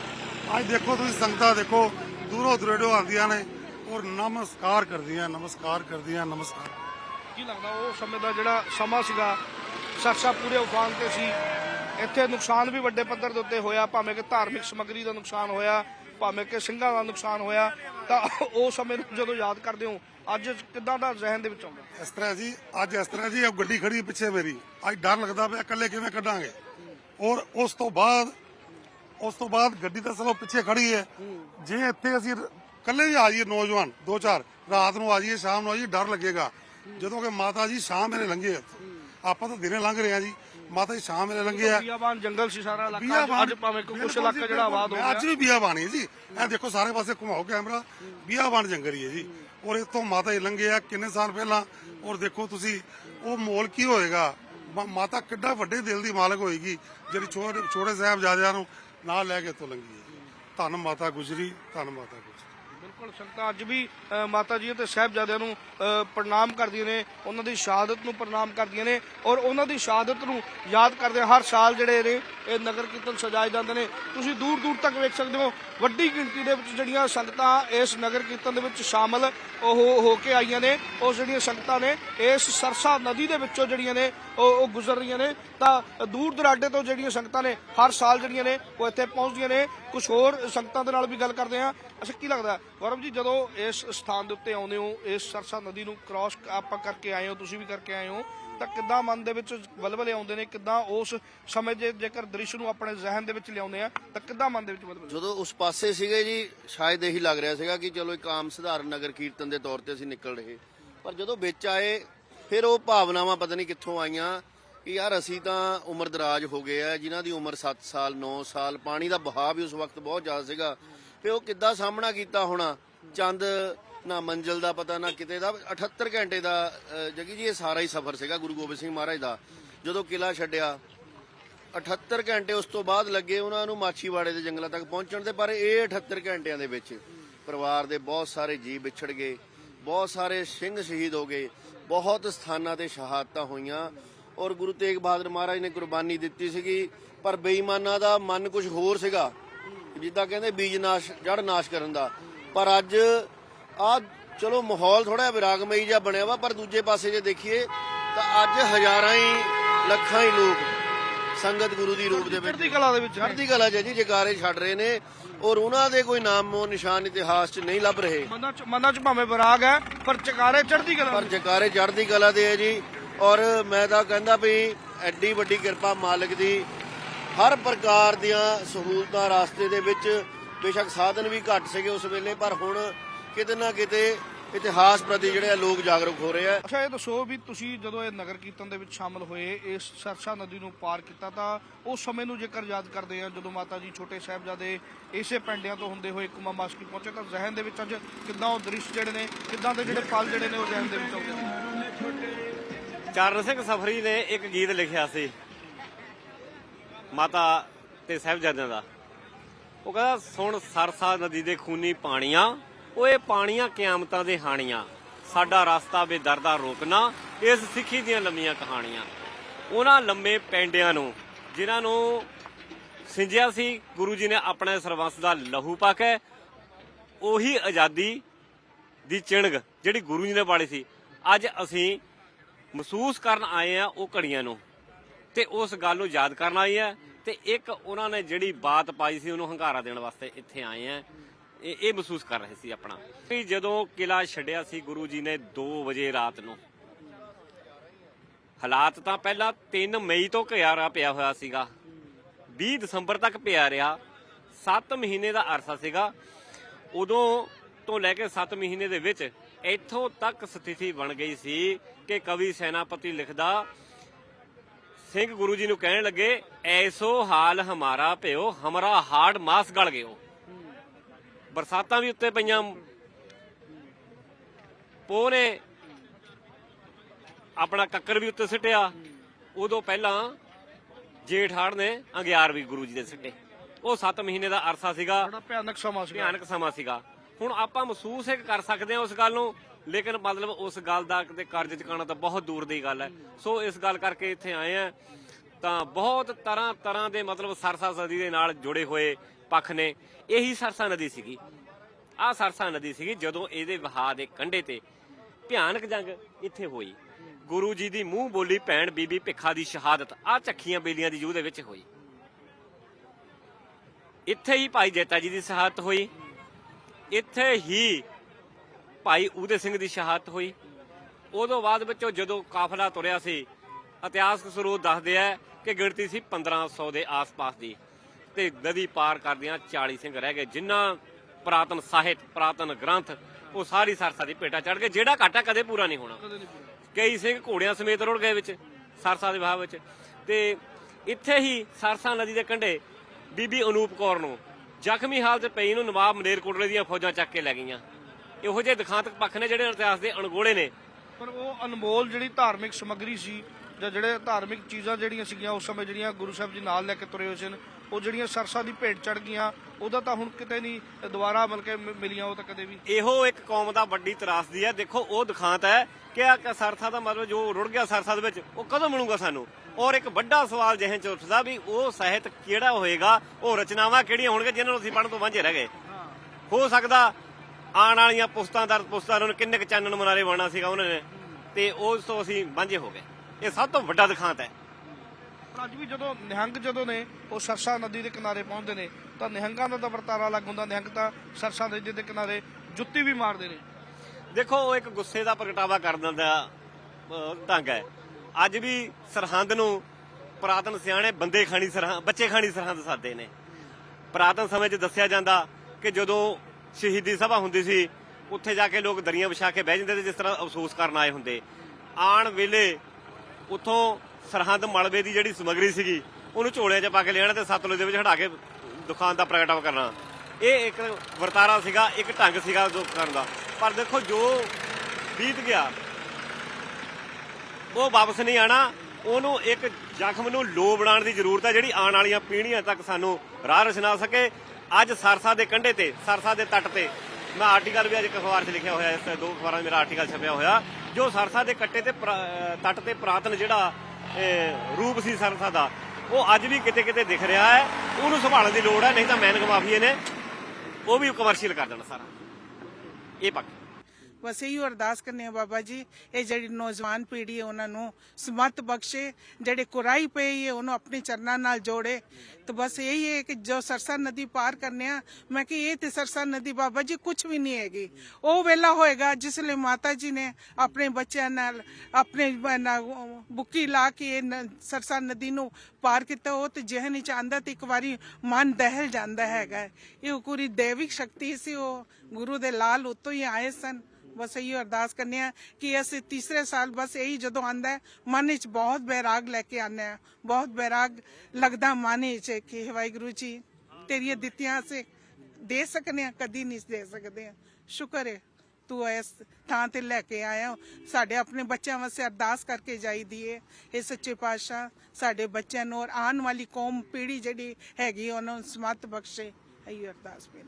ਅੱਜ ਦੇਖੋ ਤੁਸੀਂ ਸੰਗਤਾਂ ਦੇਖੋ ਦੂਰੋਂ ਦੁਰੇਡੋਂ ਆਉਂਦੀਆਂ ਨੇ ਔਰ ਨਮਸਕਾਰ ਕਰਦੀਆਂ ਨਮਸਕਾਰ ਕਰਦੀਆਂ ਨਮਸਕਾਰ। ਕੀ ਲੱਗਦਾ ਉਹ ਸਮੇਂ ਦਾ ਜਿਹੜਾ ਸਮਾਂ ਸੀਗਾ ਸਰਸਾ ਪੂਰੇ ਉਫਾਨ ਤੇ ਸੀ। ਇੱਥੇ ਨੁਕਸਾਨ ਵੀ ਵੱਡੇ ਪੱਧਰ ਦੇ ਉੱਤੇ ਹੋਇਆ ਭਾਵੇਂ ਕਿ ਧਾਰਮਿਕ ਸਮੱਗਰੀ ਦਾ ਨੁਕਸਾਨ ਹੋਇਆ ਭਾਵੇਂ ਕਿ ਸਿੰਘਾਂ ਦਾ ਨੁਕਸਾਨ ਹੋਇਆ ਤਾਂ ਉਹ ਸਮੇਂ ਨੂੰ ਜਦੋਂ ਯਾਦ ਕਰਦੇ ਹੋ ਅੱਜ ਕਿਦਾਂ ਦਾ ਜ਼ਿਹਨ ਦੇ ਵਿੱਚ ਆਉਂਦਾ? ਇਸ ਤਰ੍ਹਾਂ ਜੀ ਅੱਜ ਇਸ ਤਰ੍ਹਾਂ ਜੀ ਇਹ ਗੱਡੀ ਖੜੀ ਪਿੱਛੇ ਮੇਰੀ। ਅੱਜ ਡਰ ਲੱਗਦਾ ਪਿਆ ਇਕੱਲੇ ਕਿਵੇਂ ਕੱਢਾਂਗੇ? ਔਰ ਉਸ ਤੋਂ ਬਾਅਦ ਉਸ ਤੋਂ ਬਾਅਦ ਗੱਡੀ ਤਾਂ ਚਲੋ ਪਿੱਛੇ ਖੜੀ ਹੈ। ਜੇ ਇੱਥੇ ਅਸੀਂ ਇਕੱਲੇ ਵੀ ਆ ਜਾਈਏ ਨੌਜਵਾਨ ਦੋ ਚਾਰ ਰਾਤ ਨੂੰ ਆ ਜਾਈਏ ਸ਼ਾਮ ਨੂੰ ਆ ਜਾਈਏ ਡਰ ਲੱਗੇਗਾ। ਜਦੋਂ ਕਿ ਮਾਤਾ ਜੀ ਸ਼ਾਮ ਮੇਰੇ ਲੰਘੇ। ਆਪਾਂ ਤਾਂ ਦਿਨੇ ਲੰਘ ਰਹੇ ਆ ਜੀ। ਮਾਤਾ ਜੀ ਸ਼ਾਮ ਮੇਰੇ ਲੰਘੇ ਆ। ਬੀਆਬਾਨ ਜੰਗਲ ਸੀ ਸਾਰਾ ਇਲਾਕਾ ਅੱਜ ਭਾਵੇਂ ਕਿ ਕੁਛ ਬਿਲਕੁਲ ਇਲਾਕਾ ਜਿਹੜਾ ਆਬਾਦ ਹੋ ਬਿਲਕੁਲ। ਅੱਜ ਗਿਆ ਵੀ ਬੀਆਬਾਨ ਹੈ ਜੀ। ਇਹ ਦੇਖੋ ਸਾਰੇ ਪਾਸੇ ਘੁਮਾਓ ਕੈਮਰਾ। ਬੀਆਬਾਨ ਜੰਗਲ ਹੀ ਹੈ ਜੀ। ਔਰ ਇੱਥੋਂ ਮਾਤਾ ਜੀ ਲੰਘੇ ਆ ਕਿੰਨੇ ਸਾਲ ਪਹਿਲਾਂ? ਔਰ ਦੇਖੋ ਤੁਸੀਂ ਉਹ ਮੋਲ ਕੀ ਹੋਏਗਾ? ਮਾਤਾ ਕਿੱਡਾ ਵੱਡੇ ਦਿਲ ਦੀ ਮਾਲਕ ਹੋਏਗੀ, ਜਿਹੜੀ ਛੋਟੇ ਛੋਟੇ ਸਾਹਿਬਜ਼ਾਦਿਆਂ ਨੂੰ ਨਾਲ ਲੈ ਕੇ ਇੱਥੋਂ ਲੰਘੀ ਹੈ। ਧੰਨ ਮਾਤਾ ਗੁਜਰੀ, ਧੰਨ ਮਾਤਾ ਗੁਜਰੀ। ਬਿਲਕੁਲ ਸੰਗਤਾਂ ਅੱਜ ਵੀ ਮਾਤਾ ਜੀ ਅਤੇ ਸਾਹਿਬਜ਼ਾਦਿਆਂ ਨੂੰ ਅ, ਪ੍ਰਣਾਮ ਕਰਦੀਆਂ ਨੇ ਉਹਨਾਂ ਦੀ ਸ਼ਹਾਦਤ ਨੂੰ ਪ੍ਰਣਾਮ ਕਰਦੀਆਂ ਨੇ ਔਰ ਉਹਨਾਂ ਦੀ ਸ਼ਹਾਦਤ ਨੂੰ ਯਾਦ ਕਰਦੇ ਹਰ ਸਾਲ ਜਿਹੜੇ ਨੇ ਇਹ ਨਗਰ ਕੀਰਤਨ ਸਜਾਏ ਜਾਂਦੇ ਨੇ। ਤੁਸੀਂ ਦੂਰ ਦੂਰ ਤੱਕ ਵੇਖ ਸਕਦੇ ਹੋ ਵੱਡੀ ਗਿਣਤੀ ਦੇ ਵਿੱਚ ਜਿਹੜੀਆਂ ਸੰਗਤਾਂ ਇਸ ਨਗਰ ਕੀਰਤਨ ਦੇ ਵਿੱਚ ਸ਼ਾਮਲ ਉਹ ਹੋ ਕੇ ਆਈਆਂ ਨੇ ਉਹ ਜਿਹੜੀਆਂ ਸੰਗਤਾਂ ਨੇ ਇਸ ਸਰਸਾ ਨਦੀ ਦੇ ਵਿੱਚੋਂ ਜਿਹੜੀਆਂ ਨੇ ਉਹ ਉਹ ਗੁਜ਼ਰ ਰਹੀਆਂ ਨੇ। ਤਾਂ ਦੂਰ ਦਰਾਡੇ ਤੋਂ ਜਿਹੜੀਆਂ ਸੰਗਤਾਂ ਨੇ ਹਰ ਸਾਲ ਜਿਹੜੀਆਂ ਨੇ ਉਹ ਇੱਥੇ ਪਹੁੰਚਦੀਆਂ ਨੇ। ਕੁਝ ਹੋਰ ਸੰਗਤਾਂ ਦੇ ਨਾਲ ਵੀ ਗੱਲ ਕਰਦੇ ਆ ਅੱਛਾ ਕੀ ਲੱਗਦਾ? ਗੌਰਵ ਜੀ, ਜਦੋਂ ਇਸ ਸਥਾਨ ਦੇ ਉੱਤੇ ਆਉਂਦੇ ਹੋ, ਇਸ ਸਰਸਾ ਨਦੀ ਨੂੰ ਕ੍ਰਾਸ ਆਪਾਂ ਕਰਕੇ ਆਏ ਹੋ, ਤੁਸੀਂ ਵੀ ਕਰਕੇ ਆਏ ਹੋ, ਤਾਂ ਕਿੱਦਾਂ ਮਨ ਦੇ ਵਿੱਚ ਵਲਵਲੇ ਆਉਂਦੇ ਨੇ, ਕਿੱਦਾਂ ਉਸ ਸਮੇਂ ਜੇ ਜੇਕਰ ਦ੍ਰਿਸ਼ ਨੂੰ ਆਪਣੇ ਜ਼ਿਹਨ ਦੇ ਵਿੱਚ ਲਿਆਉਂਦੇ ਆ, ਤਾਂ ਕਿੱਦਾਂ ਮਨ ਦੇ ਵਿੱਚ ਵਲਵਲੇ? ਜਦੋਂ ਉਸ ਪਾਸੇ ਸੀਗੇ ਜੀ, ਸ਼ਾਇਦ ਇਹੀ ਲੱਗ ਰਿਹਾ ਸੀਗਾ ਕਿ ਚਲੋ ਇੱਕ ਆਮ ਸਧਾਰਨ ਨਗਰ ਕੀਰਤਨ ਦੇ ਤੌਰ ਤੇ ਅਸੀਂ ਨਿਕਲ ਰਹੇ। ਪਰ ਜਦੋਂ ਵਿੱਚ ਆਏ, ਫਿਰ ਉਹ ਭਾਵਨਾਵਾਂ ਪਤਾ ਨਹੀਂ ਕਿੱਥੋਂ ਆਈਆਂ ਕਿ ਯਾਰ ਅਸੀਂ ਤਾਂ ਉਮਰ ਦਰਾਜ ਹੋ ਗਏ ਆ, ਜਿਨ੍ਹਾਂ ਦੀ ਉਮਰ 7 ਸਾਲ 9 ਸਾਲ, ਪਾਣੀ ਦਾ ਬਹਾਅ ਵੀ ਉਸ ਵਕਤ ਬਹੁਤ ਜ਼ਿਆਦਾ ਸੀਗਾ। ਤੇ ਉਹ ਕਿੱਦਾਂ ਸਾਹਮਣਾ ਕੀਤਾ ਹੋਣਾ? ਚੰਦ ਨਾ ਮੰਜ਼ਲ ਦਾ ਪਤਾ, ਨਾ ਕਿਤੇ ਦਾ। 78 ਘੰਟੇ ਦਾ ਜਗੀ ਜੀ, ਇਹ ਸਾਰਾ ਹੀ ਸਫ਼ਰ ਸੀਗਾ ਗੁਰੂ ਗੋਬਿੰਦ ਸਿੰਘ ਮਹਾਰਾਜ ਦਾ। ਜਦੋਂ ਕਿਲਾ ਛੱਡਿਆ 78 ਘੰਟੇ ਉਸ ਤੋਂ ਬਾਅਦ ਲੱਗੇ ਉਹਨਾਂ ਨੂੰ ਮਾਛੀਵਾੜੇ ਦੇ ਜੰਗਲਾਂ ਤੱਕ ਪਹੁੰਚਣ ਦੇ, ਪਰ ਇਹ 78 ਘੰਟਿਆਂ ਦੇ ਵਿੱਚ ਪਰਿਵਾਰ ਦੇ ਬਹੁਤ ਸਾਰੇ ਜੀਵ ਵਿਛੜ ਗਏ, ਬਹੁਤ ਸਾਰੇ ਸਿੰਘ ਸ਼ਹੀਦ ਹੋ ਗਏ, ਬਹੁਤ ਸਥਾਨਾਂ ਤੇ ਸ਼ਹਾਦਤਾਂ ਹੋਈਆਂ। ਔਰ ਗੁਰੂ ਤੇਗ ਬਹਾਦਰ ਮਹਾਰਾਜ ਨੇ ਕੁਰਬਾਨੀ ਦਿੱਤੀ ਸੀਗੀ, ਪਰ ਬੇਈਮਾਨਾਂ ਦਾ ਮਨ ਕੁਝ ਹੋਰ ਸੀਗਾ। ਜਿੱਦਾਂ ਕਹਿੰਦੇ ਬੀਜ ਨਾਸ਼ ਜੜ ਨਾਸ਼ ਕਰਨ ਦਾ। ਪਰ ਅੱਜ ਆ ਚਲੋ ਮਾਹੌਲ ਥੋੜਾ ਵਿਰਾਗਮਈ ਜਿਹਾ ਬਣਿਆ ਵਾ ਪਰ ਦੂਜੇ ਪਾਸੇ ਜੇ ਦੇਖੀਏ ਤਾਂ ਅੱਜ ਹਜ਼ਾਰਾਂ ਹੀ ਲੱਖਾਂ ਹੀ ਲੋਕ ਸੰਗਤ ਗੁਰੂ ਦੀ ਰੂਪ ਦੇ ਵਿੱਚ ਚੜ੍ਹਦੀ ਕਲਾ ਦੇ ਵਿੱਚ ਚੜ੍ਹਦੀ ਕਲਾ ਜੀ ਜਕਾਰੇ ਛੱਡ ਰਹੇ ਨੇ। ਔਰ ਉਹਨਾਂ ਦੇ ਕੋਈ ਨਾਮੋ ਨਿਸ਼ਾਨ ਇਤਿਹਾਸ 'ਚ ਨਹੀਂ ਲੱਭ ਰਹੇ। ਮਨਾਂ ਚ ਮਨਾਂ ਚ ਭਾਵੇਂ ਵਿਰਾਗ ਹੈ ਪਰ ਚਕਾਰੇ ਚੜ੍ਹਦੀ ਕਲਾ ਪਰ ਜਕਾਰੇ ਚੜ੍ਹਦੀ ਕਲਾ ਦੇ ਹੈ ਜੀ। ਔਰ ਮੈਂ ਤਾਂ ਕਹਿੰਦਾ ਵੀ ਐਡੀ ਵੱਡੀ ਕਿਰਪਾ ਮਾਲਕ ਦੀ ਹਰ ਪ੍ਰਕਾਰ ਦੀਆਂ ਸਹੂਲਤਾਂ ਰਾਸਤੇ ਦੇ ਵਿੱਚ ਬੇਸ਼ੱਕ ਸਾਧਨ ਵੀ ਘੱਟ ਸੀਗੇ ਉਸ ਵੇਲੇ ਪਰ ਹੁਣ ਕਿਤੇ ਨਾ ਕਿਤੇ ਇਤਿਹਾਸ ਪ੍ਰਤੀ ਜਿਹੜੇ ਆ ਲੋਕ ਜਾਗਰੂਕ ਹੋ ਰਹੇ ਆ। ਅੱਛਾ ਇਹ ਦੱਸੋ ਵੀ ਤੁਸੀਂ ਜਦੋਂ ਇਹ ਨਗਰ ਕੀਰਤਨ ਦੇ ਵਿੱਚ ਸ਼ਾਮਲ ਹੋਏ ਇਸ ਸਰਸਾ ਨਦੀ ਨੂੰ ਪਾਰ ਕੀਤਾ ਤਾਂ ਉਸ ਸਮੇਂ ਨੂੰ ਜੇਕਰ ਯਾਦ ਕਰਦੇ ਆ ਜਦੋਂ ਮਾਤਾ ਜੀ ਛੋਟੇ ਸਾਹਿਬਜ਼ਾਦੇ ਇਸੇ ਪਿੰਡਿਆਂ ਤੋਂ ਹੁੰਦੇ ਹੋਏ ਕੁਮਾ ਮਾਸਕੀ ਪਹੁੰਚੇ ਤਾਂ ਜ਼ਿਹਨ ਦੇ ਵਿੱਚ ਅੱਜ ਕਿੱਦਾਂ ਉਹ ਦ੍ਰਿਸ਼ ਜਿਹੜੇ ਨੇ ਕਿੱਦਾਂ ਦੇ ਜਿਹੜੇ ਪਲ ਜਿਹੜੇ ਨੇ ਉਹ ਜ਼ਿਹਨ ਦੇ ਵਿੱਚ ਆਉਂਦੇ ਨੇ? ਚਰਨ ਸਿੰਘ ਸਫਰੀ ਨੇ ਇੱਕ ਗੀਤ ਲਿਖਿਆ ਸੀ। ਮਾਤਾ ਤੇ ਸਾਹਿਬਜ਼ਾਦਿਆਂ ਦਾ। ਉਹ ਕਹਿੰਦਾ, ਸੁਣ ਸਰਸਾ ਨਦੀ ਦੇ ਖੂਨੀ ਪਾਣੀਆਂ ਓਏ ਪਾਣੀਆਂ ਕਿਆਮਤਾਂ ਦੇ ਹਾਣੀਆਂ। ਸਾਡਾ ਰਸਤਾ ਬੇਦਰਦਾ ਰੋਕਣਾ, ਇਸ ਸਿੱਖੀ ਦੀਆਂ ਲੰਮੀਆਂ ਕਹਾਣੀਆਂ। ਉਹਨਾਂ ਲੰਮੇ ਪੈਂਡਿਆਂ ਨੂੰ, ਜਿਨ੍ਹਾਂ ਨੂੰ ਸਿੰਜਿਆ ਸੀ, ਗੁਰੂ ਜੀ ਨੇ ਆਪਣੇ ਸਰਵੰਸ ਦਾ ਲਹੂ ਪਾ ਕੇ, ਉਹੀ ਆਜ਼ਾਦੀ ਦੀ ਚਿਣਗ ਜਿਹੜੀ ਗੁਰੂ ਜੀ ਨੇ ਬਾੜੀ ਸੀ। ਅੱਜ ਅਸੀਂ ਮਹਿਸੂਸ ਕਰਨ ਆਏ ਆ ਉਹ ਘੜੀਆਂ ਨੂੰ। ਤੇ ਉਸ ਗੱਲ ਨੂੰ ਯਾਦ ਕਰਨ ਆਏ ਆ ਤੇ ਇੱਕ ਉਹਨਾਂ ਨੇ ਜਿਹੜੀ ਬਾਤ ਪਾਈ ਸੀ ਉਹਨੂੰ ਹੰਗਾਰਾ ਦੇਣ ਵਾਸਤੇ ਇੱਥੇ ਆਏ ਆ। ਇਹ ਮਹਿਸੂਸ ਕਰ ਰਹੇ ਸੀ ਆਪਣਾ। ਵੀ ਜਦੋਂ ਕਿਲਾ ਛੱਡਿਆ ਸੀ ਗੁਰੂ ਜੀ ਨੇ 2 ਵਜੇ ਰਾਤ ਨੂੰ। ਹਾਲਾਤ ਤਾਂ ਪਹਿਲਾਂ 3 ਮਈ ਤੋਂ ਘਿਆਰਾ ਪਿਆ ਹੋਇਆ ਸੀਗਾ। 20 ਦਸੰਬਰ ਤੱਕ ਪਿਆ ਰਿਹਾ। 7 ਮਹੀਨੇ ਦਾ ਅਰਸਾ ਸੀਗਾ। ਉਦੋਂ ਤੋਂ ਲੈ ਕੇ 7 ਮਹੀਨੇ ਦੇ ਵਿੱਚ ਇੱਥੋਂ ਤੱਕ ਸਥਿਤੀ ਬਣ ਗਈ ਸੀ ਕਿ ਕਵੀ ਸੈਨਾਪਤੀ ਲਿਖਦਾ ਸਿੰਘ ਗੁਰੂ ਜੀ ਨੂੰ ਕਹਿਣ ਲੱਗੇ ਐਸੋ ਹਾਲ ਹਮਾਰਾ ਭਿਓ ਹਮਰਾ ਹਾਰਡ ਮਾਸ ਗਲ ਗਿਓ। ਬਰਸਾਤਾਂ ਵੀ ਉੱਤੇ ਪਈਆਂ। ਨੇ ਆਪਣਾ ਕੱਕਰ ਵੀ ਉੱਤੇ ਸਿੱਟਿਆ। ਉਦੋਂ ਪਹਿਲਾਂ ਜੇਠ ਹਾੜ ਨੇ ਅੰਗਿਆਰ ਵੀ ਗੁਰੂ ਜੀ ਦੇ ਸਿੱਟੇ। ਉਹ 7 ਮਹੀਨੇ ਦਾ ਅਰਸਾ ਸੀਗਾ। ਬੜਾ ਭਿਆਨਕ ਸਮਾਂ ਸੀ ਭਿਆਨਕ ਸਮਾਂ ਸੀਗਾ। ਹੁਣ ਆਪਾਂ ਮਹਿਸੂਸ ਇੱਕ ਕਰ ਸਕਦੇ ਹਾਂ ਉਸ ਗੱਲ ਨੂੰ ਲੇਕਿਨ ਮਤਲਬ ਉਸ ਗੱਲ ਦਾ ਕਿਤੇ ਕਰਜ਼ ਚੁਕਾਉਣਾ ਤਾਂ ਬਹੁਤ ਦੂਰ ਦੀ ਗੱਲ ਹੈ। ਸੋ ਇਸ ਗੱਲ ਕਰਕੇ ਇੱਥੇ ਆਏ ਆ ਤਾਂ ਬਹੁਤ ਤਰ੍ਹਾਂ ਤਰ੍ਹਾਂ ਦੇ ਮਤਲਬ ਸਰਸਾ ਨਦੀ ਦੇ ਨਾਲ ਜੁੜੇ ਹੋਏ ਪੱਖ ਨੇ। ਇਹੀ ਸਰਸਾ ਨਦੀ ਸੀਗੀ। ਆਹ ਸਰਸਾ ਨਦੀ ਸੀਗੀ ਜਦੋਂ ਇਹਦੇ ਵਹਾਅ ਦੇ ਕੰਢੇ ਤੇ ਭਿਆਨਕ ਜੰਗ ਇੱਥੇ ਹੋਈ। ਗੁਰੂ ਜੀ ਦੀ ਮੂੰਹ ਬੋਲੀ ਭੈਣ ਬੀਬੀ ਭਿੱਖਾ ਦੀ ਸ਼ਹਾਦਤ ਆ ਚੱਖੀਆਂ ਬੇਲੀਆਂ ਦੀ ਜੂਹ ਦੇ ਵਿੱਚ ਹੋਈ। ਇੱਥੇ ਹੀ ਭਾਈ ਜੇਤਾ ਜੀ ਦੀ ਸ਼ਹਾਦਤ ਹੋਈ। ਇੱਥੇ ਹੀ ਭਾਈ ਉਦੇ ਸਿੰਘ ਦੀ ਸ਼ਹਾਦਤ ਹੋਈ। ਉਦੋਂ ਬਾਅਦ ਵਿੱਚੋਂ ਜਦੋਂ ਕਾਫਲਾ ਤੁਰਿਆ ਸੀ ਇਤਿਹਾਸਕ ਸਰੋਤ ਦੱਸਦੇ ਆ ਕਿ ਗਿਣਤੀ ਸੀ 1500 ਦੇ ਆਸ-ਪਾਸ ਦੀ। ਤੇ ਨਦੀ ਪਾਰ ਕਰਦਿਆਂ 40 ਸਿੰਘ ਰਹਿ ਗਏ ਜਿਨ੍ਹਾਂ ਪ੍ਰਾਤਨ ਸਾਹਿਤ ਪ੍ਰਾਤਨ ਗ੍ਰੰਥ ਉਹ ਸਾਰੀ ਸਰਸਾ ਦੀ ਭੇਟਾ ਚੜ ਗਏ। ਜਿਹੜਾ ਘਾਟਾ ਕਦੇ ਪੂਰਾ ਨਹੀਂ ਹੋਣਾ। ਕਈ ਸਿੰਘ ਘੋੜਿਆਂ ਸਮੇਤ ਰੁੜ ਗਏ ਵਿੱਚ ਸਰਸਾ ਦੇ ਵਾਹ ਵਿੱਚ। ਤੇ ਇੱਥੇ ਹੀ ਸਰਸਾ ਨਦੀ ਦੇ ਕੰਢੇ ਬੀਬੀ ਅਨੂਪ ਕੌਰ ਨੂੰ ਜ਼ਖਮੀ ਹਾਲਤ ਪਈ ਨੂੰ ਨਵਾਬ ਮਲੇਰਕੋਟਲੇ ਦੀਆਂ ਫੌਜਾਂ ਚੱਕ ਕੇ ਲੈ ਗਈਆਂ। ਇਹੋ ਜਿਹੇ ਦਿਖਾਂਤਕ ਪੱਖ ਨੇ ਜਿਹੜੇ ਇਤਿਹਾਸ ਦੇ ਅਣਗੋਲੇ ਨੇ। ਪਰ ਉਹ ਅਨਮੋਲ ਜਿਹੜੀ ਧਾਰਮਿਕ ਸਮੱਗਰੀ ਸੀ ਜਾਂ ਜਿਹੜੇ ਧਾਰਮਿਕ ਚੀਜ਼ਾਂ ਜਿਹੜੀਆਂ ਸੀਗੀਆਂ ਉਸ ਸਮੇਂ ਜਿਹੜੀਆਂ ਗੁਰੂ ਸਾਹਿਬ ਜੀ ਨਾਲ ਲੈ ਕੇ ਤੁਰੇ ਹੋਏ ਸਨ ਉਹ ਜਿਹੜੀਆਂ ਸਰਸਾ ਦੀ ਭੇਟ ਚੜ ਗਈਆਂ ਉਹਦਾ ਤਾਂ ਹੁਣ ਕਿਤੇ ਨਹੀਂ ਦੁਬਾਰਾ ਮਿਲ ਕੇ ਮ- ਮਿਲੀਆਂ ਉਹ ਤਾਂ ਕਦੇ ਵੀ। ਇਹੋ ਇੱਕ ਕੌਮ ਦਾ ਵੱਡੀ ਤਰਾਸਦੀ ਹੈ। ਦੇਖੋ ਉਹ ਦਿਖਾਂਤ ਹੈ ਕਿ ਆ ਸਰਸਾ ਦਾ ਮਤਲਬ ਜੋ ਰੁੜ ਗਿਆ ਸਰਸਾ ਦੇ ਵਿੱਚ ਉਹ ਕਦੋਂ ਮਿਲੂਗਾ ਸਾਨੂੰ? ਔਰ ਇੱਕ ਵੱਡਾ ਸਵਾਲ ਜਿਹੇ ਚ ਉੱਠਦਾ ਵੀ ਉਹ ਸਾਹਿਤ ਕਿਹੜਾ ਹੋਏਗਾ? ਉਹ ਰਚਨਾਵਾਂ ਕਿਹੜੀਆਂ ਹੋਣਗੀਆਂ ਜਿਨ੍ਹਾਂ ਨੂੰ ਅਸੀਂ ਪੜ੍ਹਨ ਤੋਂ ਵਾਂਝੇ ਰਹਿ ਗਏ? ਹੋ ਸਕਦਾ ਆਉਣ ਵਾਲੀਆਂ ਪੁਸਤਾਂ ਦਰ ਪੁਸਤਾਂ ਨੂੰ ਕਿੰਨੇ ਕੁ ਚਾਨਣ ਮੁਨਾਰੇ ਬਾਣਾ ਸੀਗਾ ਉਹਨਾਂ ਨੇ ਤੇ ਉਸ ਤੋਂ ਅਸੀਂ ਵਾਂਝੇ ਹੋ ਗਏ। ਇਹ ਸਭ ਤੋਂ ਵੱਡਾ ਦਿਖਾਂਤ ਹੈ। ਪਰ ਅੱਜ ਵੀ ਜਦੋਂ ਨਿਹੰਗ ਜਦੋਂ ਨੇ ਉਹ ਸਰਸਾ ਨਦੀ ਦੇ ਕਿਨਾਰੇ ਪਹੁੰਚਦੇ ਨੇ ਤਾਂ ਨਿਹੰਗਾਂ ਦਾ ਤਾਂ ਵਰਤਾਰਾ ਅਲੱਗ ਹੁੰਦਾ ਨਿਹੰਗ ਤਾਂ ਸਰਸਾ ਨਦੀ ਦੇ ਕਿਨਾਰੇ ਜੁੱਤੀ ਵੀ ਮਾਰਦੇ ਨੇ। ਦੇਖੋ ਉਹ ਇੱਕ ਗੁੱਸੇ ਦਾ ਪ੍ਰਗਟਾਵਾ ਕਰਨ ਦਾ ਢੰਗ ਹੈ। ਅੱਜ ਵੀ ਸਰਹੰਦ ਨੂੰ ਪੁਰਾਤਨ ਸਿਆਣੇ ਬੰਦੇ ਖਾਣੀ ਸਰਹੰਦ ਬੱਚੇ ਖਾਣੀ ਸਰਹੰਦ ਸਾਦੇ ਨੇ। ਪੁਰਾਤਨ ਸਮੇਂ 'ਚ ਦੱਸਿਆ ਜਾਂਦਾ ਕਿ ਜਦੋਂ ਸ਼ਹੀਦੀ ਸਭਾ ਹੁੰਦੀ ਸੀ, ਉੱਥੇ ਜਾ ਕੇ ਲੋਕ ਦਰੀਆਂ ਵਿਛਾ ਕੇ ਬਹਿ ਜਾਂਦੇ ਤੇ ਜਿਸ ਤਰ੍ਹਾਂ ਅਫਸੋਸ ਕਰਨ ਆਏ ਹੁੰਦੇ। ਆਣ ਵੇਲੇ ਉੱਥੋਂ ਸਰਹੰਦ ਮਲਬੇ ਦੀ ਜਿਹੜੀ ਸਮਗਰੀ ਸੀਗੀ, ਉਹਨੂੰ ਝੋਲਿਆਂ 'ਚ ਪਾ ਕੇ ਲਿਆਣਾ ਤੇ ਸਤਲੁਜ ਦੇ ਵਿੱਚ ਹਟਾ ਕੇ ਦੁਕਾਨ ਦਾ ਪ੍ਰਗਟਾਵਾ ਕਰਨਾ। ਇਹ ਇੱਕ ਵਰਤਾਰਾ ਸੀਗਾ, ਇੱਕ ਢੰਗ ਸੀਗਾ ਜੋ ਕਰਨ ਦਾ। ਪਰ ਦੇਖੋ, ਜੋ ਬੀਤ ਗਿਆ, ਉਹ ਵਾਪਸ ਨਹੀਂ ਆਣਾ ਉਹਨੂੰ ਇੱਕ ਜ਼ਖਮ ਨੂੰ ਲੋ ਬਣਾਉਣ ਦੀ ਜ਼ਰੂਰਤ ਹੈ, ਜਿਹੜੀ ਆਉਣ ਵਾਲੀਆਂ ਪੀੜ੍ਹੀਆਂ ਤੱਕ ਸਾਨੂੰ ਰਾਹ ਰਚਨਾ ਸਕੇ। ਅੱਜ ਸਰਸਾ ਦੇ ਕੰਢੇ ਤੇ, ਸਰਸਾ ਦੇ ਤੱਟ ਤੇ, ਮੈਂ ਆਰਟੀਕਲ ਵੀ ਅੱਜ ਇੱਕ ਅਖਬਾਰ 'ਚ ਲਿਖਿਆ ਹੋਇਆ, ਇਸ ਦੋ ਅਖਬਾਰਾਂ 'ਚ ਮੇਰਾ ਆਰਟੀਕਲ ਛਪਿਆ ਹੋਇਆ, ਜੋ ਸਰਸਾ ਦੇ ਕੱਟੇ ਤੇ ਤੱਟ ਤੇ ਪ੍ਰਾਤਨ ਜਿਹੜਾ ਰੂਪ ਸੀ ਸਰਸਾ ਦਾ, ਉਹ ਅੱਜ ਵੀ ਕਿਤੇ ਕਿਤੇ ਦਿਖ ਰਿਹਾ ਹੈ, ਉਹਨੂੰ ਸੰਭਾਲਣ ਦੀ ਲੋੜ ਹੈ, ਨਹੀਂ ਤਾਂ ਮੈਨਕ ਮਾਫੀਏ ਨੇ ਉਹ ਵੀ ਕਮਰਸ਼ੀਅਲ ਕਰ ਦੇਣਾ ਸਾਰਾ। ਇਹ ਪੱਕ ਬਸ ਇਹੀ ਅਰਦਾਸ ਕਰਨੇ ਆ ਬਾਬਾ ਜੀ, ਇਹ ਜਿਹੜੀ ਨੌਜਵਾਨ ਪੀੜ੍ਹੀ ਹੈ, ਉਹਨਾਂ ਨੂੰ ਸਮਤ ਬਖਸ਼ੇ, ਜਿਹੜੇ ਕੁਰਾਈ ਪਈ ਹੈ ਉਹਨੂੰ ਆਪਣੇ ਚਰਨਾਂ ਨਾਲ ਜੋੜੇ। ਤੇ ਬਸ ਇਹੀ ਹੈ ਕਿ ਜੋ ਸਰਸਾ ਨਦੀ ਪਾਰ ਕਰਨੇ ਆ, ਮੈਂ ਕਿ ਇਹ ਤੇ ਸਰਸਾ ਨਦੀ ਬਾਬਾ ਜੀ ਕੁਝ ਵੀ ਨਹੀਂ ਹੈਗੀ। ਉਹ ਵੇਲਾ ਹੋਏਗਾ ਜਿਸ ਲਈ ਮਾਤਾ ਜੀ ਨੇ ਆਪਣੇ ਬੱਚਿਆਂ ਨਾਲ, ਆਪਣੇ ਬੁੱਕੀ ਲਾ ਕੇ ਇਹ ਸਰਸਾ ਨਦੀ ਨੂੰ ਪਾਰ ਕੀਤਾ। ਉਹ ਤੇ ਜਿਹਨ ਵਿੱਚ ਆਂਦਾ ਤੇ ਇੱਕ ਵਾਰੀ ਮਨ ਦਹਿਲ ਜਾਂਦਾ ਹੈਗਾ। ਇਹ ਪੂਰੀ ਦੇਵਿਕ ਸ਼ਕਤੀ ਸੀ ਉਹ, ਗੁਰੂ ਦੇ ਲਾਲ ਉਤੋਂ ਹੀ ਆਏ ਸਨ। ਬਸ ਇਹੀ ਅਰਦਾਸ ਕਰਨੇ ਆ ਕਿ ਅਸੀਂ ਤੀਸਰੇ ਸਾਲ ਬਸ ਇਹੀ ਜਦੋਂ ਆਂਦਾ ਹੈ, ਮਨ ਵਿੱਚ ਬਹੁਤ ਬੈਰਾਗ ਲੈ ਕੇ ਆਨੇ ਆ ਬਹੁਤ ਬੈਰਾਗ ਲੱਗਦਾ ਮਨ ਵਿੱਚ ਕਿ ਵਾਹਿਗੁਰੂ ਜੀ, ਤੇਰੀਆਂ ਦਿੱਤੀਆਂ ਅਸੀਂ ਦੇ ਸਕਨੇ ਆ, ਕਦੀ ਨਹੀਂ ਦੇ ਸਕਦੇ ਆ। ਸ਼ੁਕਰ ਹੈ, ਤੂੰ ਇਸ ਥਾਂ ਤੇ ਲੈ ਕੇ ਆਇਆ। ਸਾਡੇ ਆਪਣੇ ਬੱਚਿਆਂ ਵਾਸਤੇ ਅਰਦਾਸ ਕਰਕੇ ਜਾਈਦੀ ਏ। ਇਹ ਸੱਚੇ ਪਾਤਸ਼ਾਹ ਸਾਡੇ ਬੱਚਿਆਂ ਨੂੰ ਔਰ ਆਉਣ ਵਾਲੀ ਕੌਮ ਪੀੜ੍ਹੀ ਜਿਹੜੀ ਹੈਗੀ, ਉਹਨਾਂ ਨੂੰ ਸਮਤ ਬਖਸ਼ੇ। ਇਹੀ ਅਰਦਾਸ ਬੇਨਤੀ